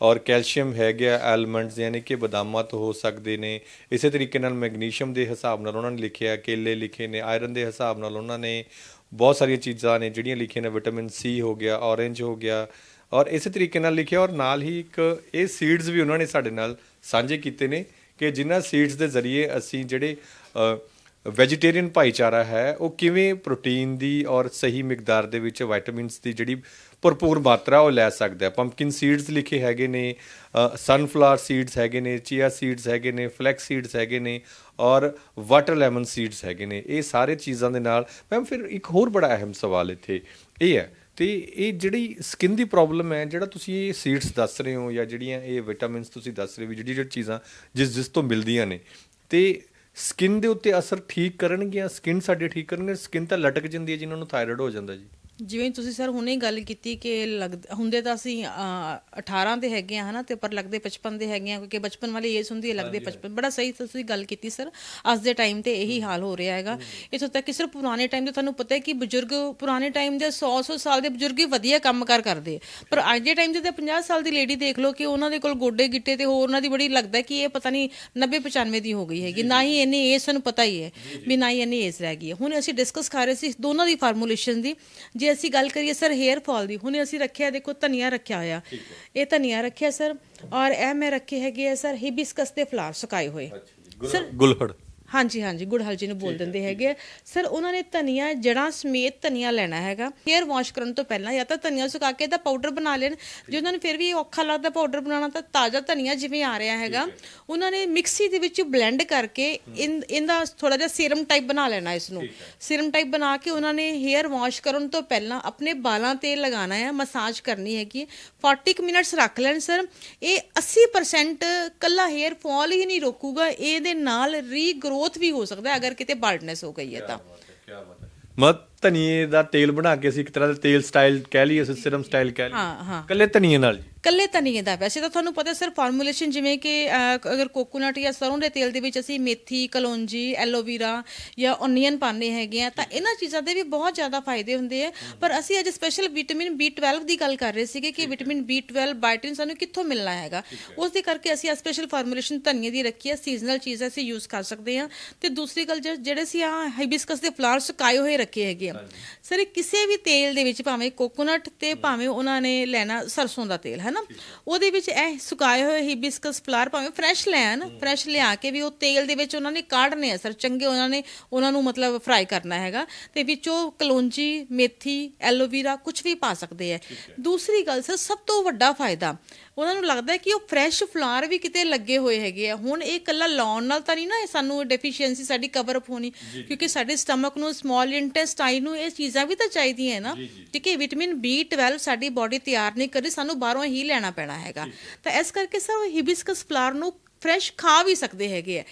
ਔਰ ਕੈਲਸ਼ੀਅਮ ਹੈਗਾ ਐਲਮੈਂਟਸ ਯਾਨੀ ਕਿ ਬਦਾਮਾਂ ਤੋਂ ਹੋ ਸਕਦੇ ਨੇ। ਇਸੇ ਤਰੀਕੇ ਨਾਲ ਮੈਗਨੀਸ਼ੀਅਮ ਦੇ ਹਿਸਾਬ ਨਾਲ ਉਹਨਾਂ ਨੇ ਲਿਖਿਆ, ਕੇਲੇ ਲਿਖੇ ਨੇ, ਆਇਰਨ ਦੇ ਹਿਸਾਬ ਨਾਲ ਉਹਨਾਂ ਨੇ ਬਹੁਤ ਸਾਰੀਆਂ ਚੀਜ਼ਾਂ ਨੇ ਜਿਹੜੀਆਂ ਲਿਖੀਆਂ ਨੇ, ਵਿਟਾਮਿਨ ਸੀ ਹੋ ਗਿਆ, ਔਰੇਂਜ ਹੋ ਗਿਆ। ਔਰ ਇਸੇ ਤਰੀਕੇ ਨਾਲ ਲਿਖਿਆ ਔਰ ਨਾਲ ਹੀ ਇੱਕ ਇਹ ਸੀਡਸ ਵੀ ਉਹਨਾਂ ਨੇ ਸਾਡੇ ਨਾਲ ਸਾਂਝੇ ਕੀਤੇ ਨੇ ਕਿ ਜਿਨ੍ਹਾਂ ਸੀਡਸ ਦੇ ਜ਼ਰੀਏ ਅਸੀਂ ਜਿਹੜੇ ਵੈਜੀਟੇਰੀਅਨ ਭਾਈਚਾਰਾ ਹੈ, ਉਹ ਕਿਵੇਂ ਪ੍ਰੋਟੀਨ ਦੀ ਔਰ ਸਹੀ ਮਿਕਦਾਰ ਦੇ ਵਿੱਚ ਵਿਟਾਮਿਨਸ ਦੀ ਜਿਹੜੀ ਭਰਪੂਰ ਮਾਤਰਾ ਉਹ ਲੈ ਸਕਦਾ ਹੈ? ਪੰਪਕਿਨ ਸੀਡਸ ਲਿਖੇ ਹੈਗੇ ਨੇ ਸਨਫਲਾਵਰ ਸੀਡਸ ਹੈਗੇ ਨੇ ਚੀਆ ਸੀਡਸ ਹੈਗੇ ਨੇ ਫਲੈਕਸ ਸੀਡਸ ਹੈਗੇ ਨੇ ਔਰ ਵਾਟਰ ਲੈਮਨ ਸੀਡਸ ਹੈਗੇ ਨੇ। ਇਹ ਸਾਰੇ ਚੀਜ਼ਾਂ ਦੇ ਨਾਲ ਮੈਮ ਫਿਰ ਇੱਕ ਹੋਰ ਬੜਾ ਅਹਿਮ ਸਵਾਲ ਇੱਥੇ ਇਹ ਹੈ, ਤੇ ਇਹ ਜਿਹੜੀ ਸਕਿਨ ਦੀ ਪ੍ਰੋਬਲਮ ਹੈ, ਜਿਹੜਾ ਤੁਸੀਂ ਇਹ ਸੀਡਸ ਦੱਸ ਰਹੇ ਹੋ ਜਾਂ ਜਿਹੜੀਆਂ ਇਹ ਵਿਟਾਮਿਨਸ ਤੁਸੀਂ ਦੱਸ ਰਹੇ ਹੋ, ਵੀ ਜਿਹੜੀ ਜਿਹੜੀ ਚੀਜ਼ਾਂ ਜਿਸ ਜਿਸ ਤੋਂ ਮਿਲਦੀਆਂ ਨੇ, ਤੇ ਸਕਿਨ ਦੇ ਉੱਤੇ ਅਸਰ ਠੀਕ ਕਰਨਗੀਆਂ ਸਕਿਨ ਸਾਡੇ ਠੀਕ ਕਰਨਗੇ ਸਕਿਨ ਤਾਂ ਲਟਕ ਜਾਂਦੀ ਹੈ, ਜਿਨ੍ਹਾਂ ਨੂੰ ਥਾਇਰਾਇਡ ਹੋ ਜਾਂਦਾ ਜੀ। ਜਿਵੇਂ ਤੁਸੀਂ ਸਰ ਹੁਣੇ ਗੱਲ ਕੀਤੀ ਕਿ ਲੱਗਦ ਹੁੰਦੇ ਤਾਂ ਅਸੀਂ ਅਹ, 18 ਦੇ ਹੈਗੇ ਆ ਹਨਾ ਤੇ ਪਰ ਲੱਗਦੇ 55 ਦੇ ਹੈਗੇ ਆ ਕਿਉਂਕਿ ਬਚਪਨ ਵਾਲੀ ਏਜ ਹੁੰਦੀ ਹੈ ਲੱਗਦੇ 55 ਬੜਾ ਸਹੀ ਤੁਸੀਂ ਗੱਲ ਕੀਤੀ ਸਰ। ਅੱਜ ਦੇ ਟਾਈਮ ਤੇ ਇਹੀ ਹਾਲ ਹੋ ਰਿਹਾ ਹੈਗਾ। ਇਥੋਂ ਤੱਕ ਕਿ ਸਿਰ ਪੁਰਾਣੇ ਟਾਈਮ ਤੇ ਤੁਹਾਨੂੰ ਪਤਾ ਹੈ ਕਿ ਬਜ਼ੁਰਗ ਪੁਰਾਣੇ ਟਾਈਮ ਦੇ 100 100 ਸਾਲ ਦੇ ਬਜ਼ੁਰਗ ਹੀ ਵਧੀਆ ਕੰਮਕਾਰ ਕਰਦੇ ਆ। ਪਰ ਅੱਜ ਦੇ ਟਾਈਮ ਤੇ ਤਾਂ 50 ਸਾਲ ਦੀ ਲੇਡੀ ਦੇਖ ਲਓ ਕਿ ਉਹਨਾਂ ਦੇ ਕੋਲ ਗੋਡੇ ਗਿੱਟੇ ਤੇ ਹੋਰ ਉਹਨਾਂ ਦੀ ਬੜੀ ਲੱਗਦਾ ਕਿ ਇਹ ਪਤਾ ਨਹੀਂ 90 95 ਦੀ ਹੋ ਗਈ ਹੈਗੀ। ਨਾ ਹੀ ਇੰਨੀ ਏਜ ਸਾਨੂੰ ਪਤਾ ਹੀ ਹੈ ਵੀ ਨਾ ਹੀ ਇੰਨੀ ਏਜ ਰਹਿ ਗਈ ਹੈ। ਹੁਣ ਅਸੀਂ ਡਿਸਕਸ ਕਰ ਰਹੇ ਸੀ ਦੋਨਾਂ ਦੀ ਫਾਰਮੂਲੇਸ਼ਨ ਦੀ। ਜੇ ਅਸੀਂ ਗੱਲ ਕਰੀਏ ਸਰ ਹੇਅਰ ਫਾਲ ਦੀ ਹੁਣ ਅਸੀਂ ਰੱਖਿਆ ਦੇਖੋ ਧਨੀਆ ਰੱਖਿਆ ਹੋਇਆ। ਇਹ ਧਨੀਆ ਰੱਖਿਆ ਸਰ ਔਰ ਇਹ ਮੈਂ ਰੱਖੇ ਹੈਗੇ ਆ ਸਰ ਹਿਬਿਸਕਸ ਦੇ ਫਲਾਵਰ ਸੁਕਾਏ ਹੋਏ। ਸਰ ਗੁਲਹੜ ਹਾਂਜੀ ਹਾਂਜੀ ਗੁੜ ਹਲਜੀ ਨੂੰ ਬੋਲ ਦਿੰਦੇ ਹੈਗੇ ਆ। ਸਰ ਉਹਨਾਂ ਨੇ ਧਨੀਆ ਜੜਾਂ ਸਮੇਤ ਧਨੀਆ ਲੈਣਾ ਹੈਗਾ। ਹੇਅਰ ਵਾਸ਼ ਕਰਨ ਤੋਂ ਪਹਿਲਾਂ ਜਾਂ ਤਾਂ ਧਨੀਆ ਸੁਕਾ ਕੇ ਇਹਦਾ ਪਾਊਡਰ ਬਣਾ ਲੈਣ। ਜੇ ਉਹਨਾਂ ਨੂੰ ਫਿਰ ਵੀ ਔਖਾ ਲੱਗਦਾ ਪਾਊਡਰ ਬਣਾਉਣਾ ਤਾਂ ਤਾਜ਼ਾ ਧਨੀਆ ਜਿਵੇਂ ਆ ਰਿਹਾ ਹੈਗਾ ਉਹਨਾਂ ਨੇ ਮਿਕਸੀ ਦੇ ਵਿੱਚ ਬਲੈਂਡ ਕਰਕੇ ਇਨ- ਇਹਦਾ ਥੋੜਾ ਜਿਹਾ ਸੀਰਮ ਟਾਈਪ ਬਣਾ ਲੈਣਾ ਇਸ ਨੂੰ। ਸੀਰਮ ਟਾਈਪ ਬਣਾ ਕੇ ਉਹਨਾਂ ਨੇ ਹੇਅਰ ਵਾਸ਼ ਕਰਨ ਤੋਂ ਪਹਿਲਾਂ ਆਪਣੇ ਬਾਲਾਂ ਤੇ ਲਗਾਉਣਾ ਹੈ ਮਸਾਜ ਕਰਨੀ ਹੈਗੀ 40 ਕੁ ਮਿੰਟਸ ਰੱਖ ਲੈਣ ਸਰ ਇਹ 80% ਕੱਲਾ ਹੇਅਰ ਫਾਲ ਹੀ ਨਹੀਂ ਰੋਕੂਗਾ ਇਹਦੇ ਨਾਲ ਰੀਗਰੋਥ ਵੀ ਹੋ ਸਕਦਾ ਹੈ ਅਗਰ ਕਿਤੇ ਬਾਲਡਨੈਸ ਹੋ ਗਈ ਹੈ ਤਾਂ। ਮਤ ਧਨੀਏ ਦਾ ਤੇਲ ਬਣਾ ਕੇ ਅਸੀਂ ਇੱਕ ਤਰ੍ਹਾਂ ਦਾ ਤੇਲ ਸਟਾਈਲ ਕਹਿ ਲਈਏ ਅਸੀਂ ਸਿਰਮ ਸਟਾਈਲ ਕਹਿ ਹਾਂ ਹਾਂ। ਕੱਲੇ ਧਨੀਏ ਨਾਲ ਜੀ। ਕੱਲੇ ਧਨੀਏ ਦਾ। ਵੈਸੇ ਤਾਂ ਤੁਹਾਨੂੰ ਪਤਾ ਸਰ ਫਾਰਮੂਲੇਸ਼ਨ ਜਿਵੇਂ ਕਿ ਅਹ, ਅਗਰ ਕੋਕੋਨਟ ਜਾਂ ਸਰੋਂ ਦੇ ਤੇਲ ਦੇ ਵਿੱਚ ਅਸੀਂ ਮੇਥੀ ਕਲੌਂਜੀ ਐਲੋਵੀਰਾ ਜਾਂ ਓਨੀਅਨ ਪਾਣੇ ਹੈਗੇ ਆ ਤਾਂ ਇਹਨਾਂ ਚੀਜ਼ਾਂ ਦੇ ਵੀ ਬਹੁਤ ਜ਼ਿਆਦਾ ਫਾਇਦੇ ਹੁੰਦੇ ਆ। ਪਰ ਅਸੀਂ ਅੱਜ ਸਪੈਸ਼ਲ ਵਿਟਾਮਿਨ B12 ਦੀ ਗੱਲ ਕਰ ਰਹੇ ਸੀਗੇ ਕਿ ਵਿਟਾਮਿਨ B12 ਬਾਇਟਿਨ ਸਾਨੂੰ ਕਿੱਥੋਂ ਮਿਲਣਾ ਹੈਗਾ। ਉਸ ਦੇ ਕਰਕੇ ਅਸੀਂ ਆ ਸਪੈਸ਼ਲ ਫਾਰਮੂਲੇਸ਼ਨ ਧਨੀਏ ਦੀ ਰੱਖੀ ਹੈ ਸੀਜ਼ਨਲ ਚੀਜ਼ ਅਸੀਂ ਯੂਜ਼ ਕਰ ਸਕਦੇ ਹਾਂ ਤੇ ਦੂਸਰੀ ਗੱਲ ਜਿਹ- ਜਿਹੜੇ ਸੀ ਆ ਹਾਈਬਿਸਕਸ ਦੇ ਫਲਾਵਰ ਸੁਕਾਏ ਹੋਏ ਰੱਖੇ ਹੈਗੇ ਆ ਸਰ ਇਹ ਕਿਸੇ ਵੀ ਤੇਲ ਦੇ ਵਿੱਚ ਭਾਵੇਂ ਕੋਕੋਨਟ ਤੇ ਭਾਵੇਂ ਉਹਨਾਂ ਨੇ ਲੈਣਾ ਸਰਸੋਂ ਦਾ ਤੇਲ ਹੈ। ਨਾ ਉਹਦੇ ਵਿੱਚ ਇਹ ਸੁਕਾਏ ਹੋਏ ਹਿਬਿਸਕਸ ਫਲਾਵਰ ਭਾਵੇਂ ਫਰੈਸ਼ ਲੈਣ ਫਰੈਸ਼ ਲਿਆ ਕੇ ਵੀ ਉਹ ਤੇਲ ਦੇ ਵਿੱਚ ਉਹਨਾਂ ਨੇ ਕਾਢਨੇ ਆ ਸਰ ਚੰਗੇ ਉਹਨਾਂ ਨੇ ਉਹਨਾਂ ਨੂੰ ਮਤਲਬ ਫਰਾਈ ਕਰਨਾ ਹੈਗਾ। ਤੇ ਵਿੱਚੋਂ ਕਲੌਂਜੀ ਮੇਥੀ ਐਲੋਵੀਰਾ ਕੁਝ ਵੀ ਪਾ ਸਕਦੇ ਆ। ਦੂਸਰੀ ਗੱਲ ਸਰ ਸਭ ਤੋਂ ਵੱਡਾ ਫਾਇਦਾ ਉਹਨਾਂ ਨੂੰ ਲੱਗਦਾ ਕਿ ਉਹ ਫਰੈਸ਼ ਫਲਾਵਰ ਵੀ ਕਿਤੇ ਲੱਗੇ ਹੋਏ ਹੈਗੇ ਆ। ਹੁਣ ਇਹ ਕੱਲਾ ਲਾਉਣ ਨਾਲ ਤਾਂ ਨਹੀਂ ਨਾ ਇਹ ਸਾਨੂੰ ਡੈਫੀਸ਼ੀਐਂਸੀ ਸਾਡੀ ਕਵਰ ਅਪ ਹੋਣੀ ਕਿਉਂਕਿ ਸਾਡੇ ਸਟਮਕ ਨੂੰ ਸਮਾਲ ਇੰਟੈਸਟਾਈਨ ਨੂੰ ਇਹ ਚੀਜ਼ਾਂ ਵੀ ਤਾਂ ਚਾਹੀਦੀਆਂ ਹੈ ਨਾ। ਠੀਕ ਹੈ ਵਿਟਾਮਿਨ B12 ਸਾਡੀ ਬਾਡੀ ਤਿਆਰ ਨਹੀਂ ਕਰਦੀ ਸਾਨੂੰ ਬਾਹਰੋਂ ਹੀ ਲੈਣਾ ਪੈਣਾ ਹੈਗਾ। ਤਾਂ ਇਸ ਕਰਕੇ ਸਰ ਹਿਬਿਸਕਸ ਫਲਾਵਰ ਨੂੰ ਫਰੈਸ਼ ਖਾ ਵੀ ਸਕਦੇ ਹੈਗੇ ਆ।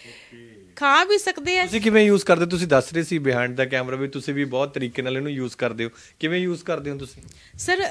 ਖਾ ਵੀ ਸਕਦੇ ਆ। ਤੁਸੀਂ ਕਿਵੇਂ ਯੂਜ਼ ਕਰਦੇ? ਤੁਸੀਂ ਦੱਸ ਰਹੇ ਸੀ ਬਿਹਾਈਂਡ ਦਾ ਕੈਮਰਾ ਵੀ ਤੁਸੀਂ ਵੀ ਬਹੁਤ ਤਰੀਕੇ ਨਾਲ ਇਹਨੂੰ ਯੂਜ਼ ਕਰਦੇ ਹੋ। ਕਿਵੇਂ ਯੂਜ਼ ਕਰਦੇ ਹੋ ਤੁਸੀਂ? ਸਰ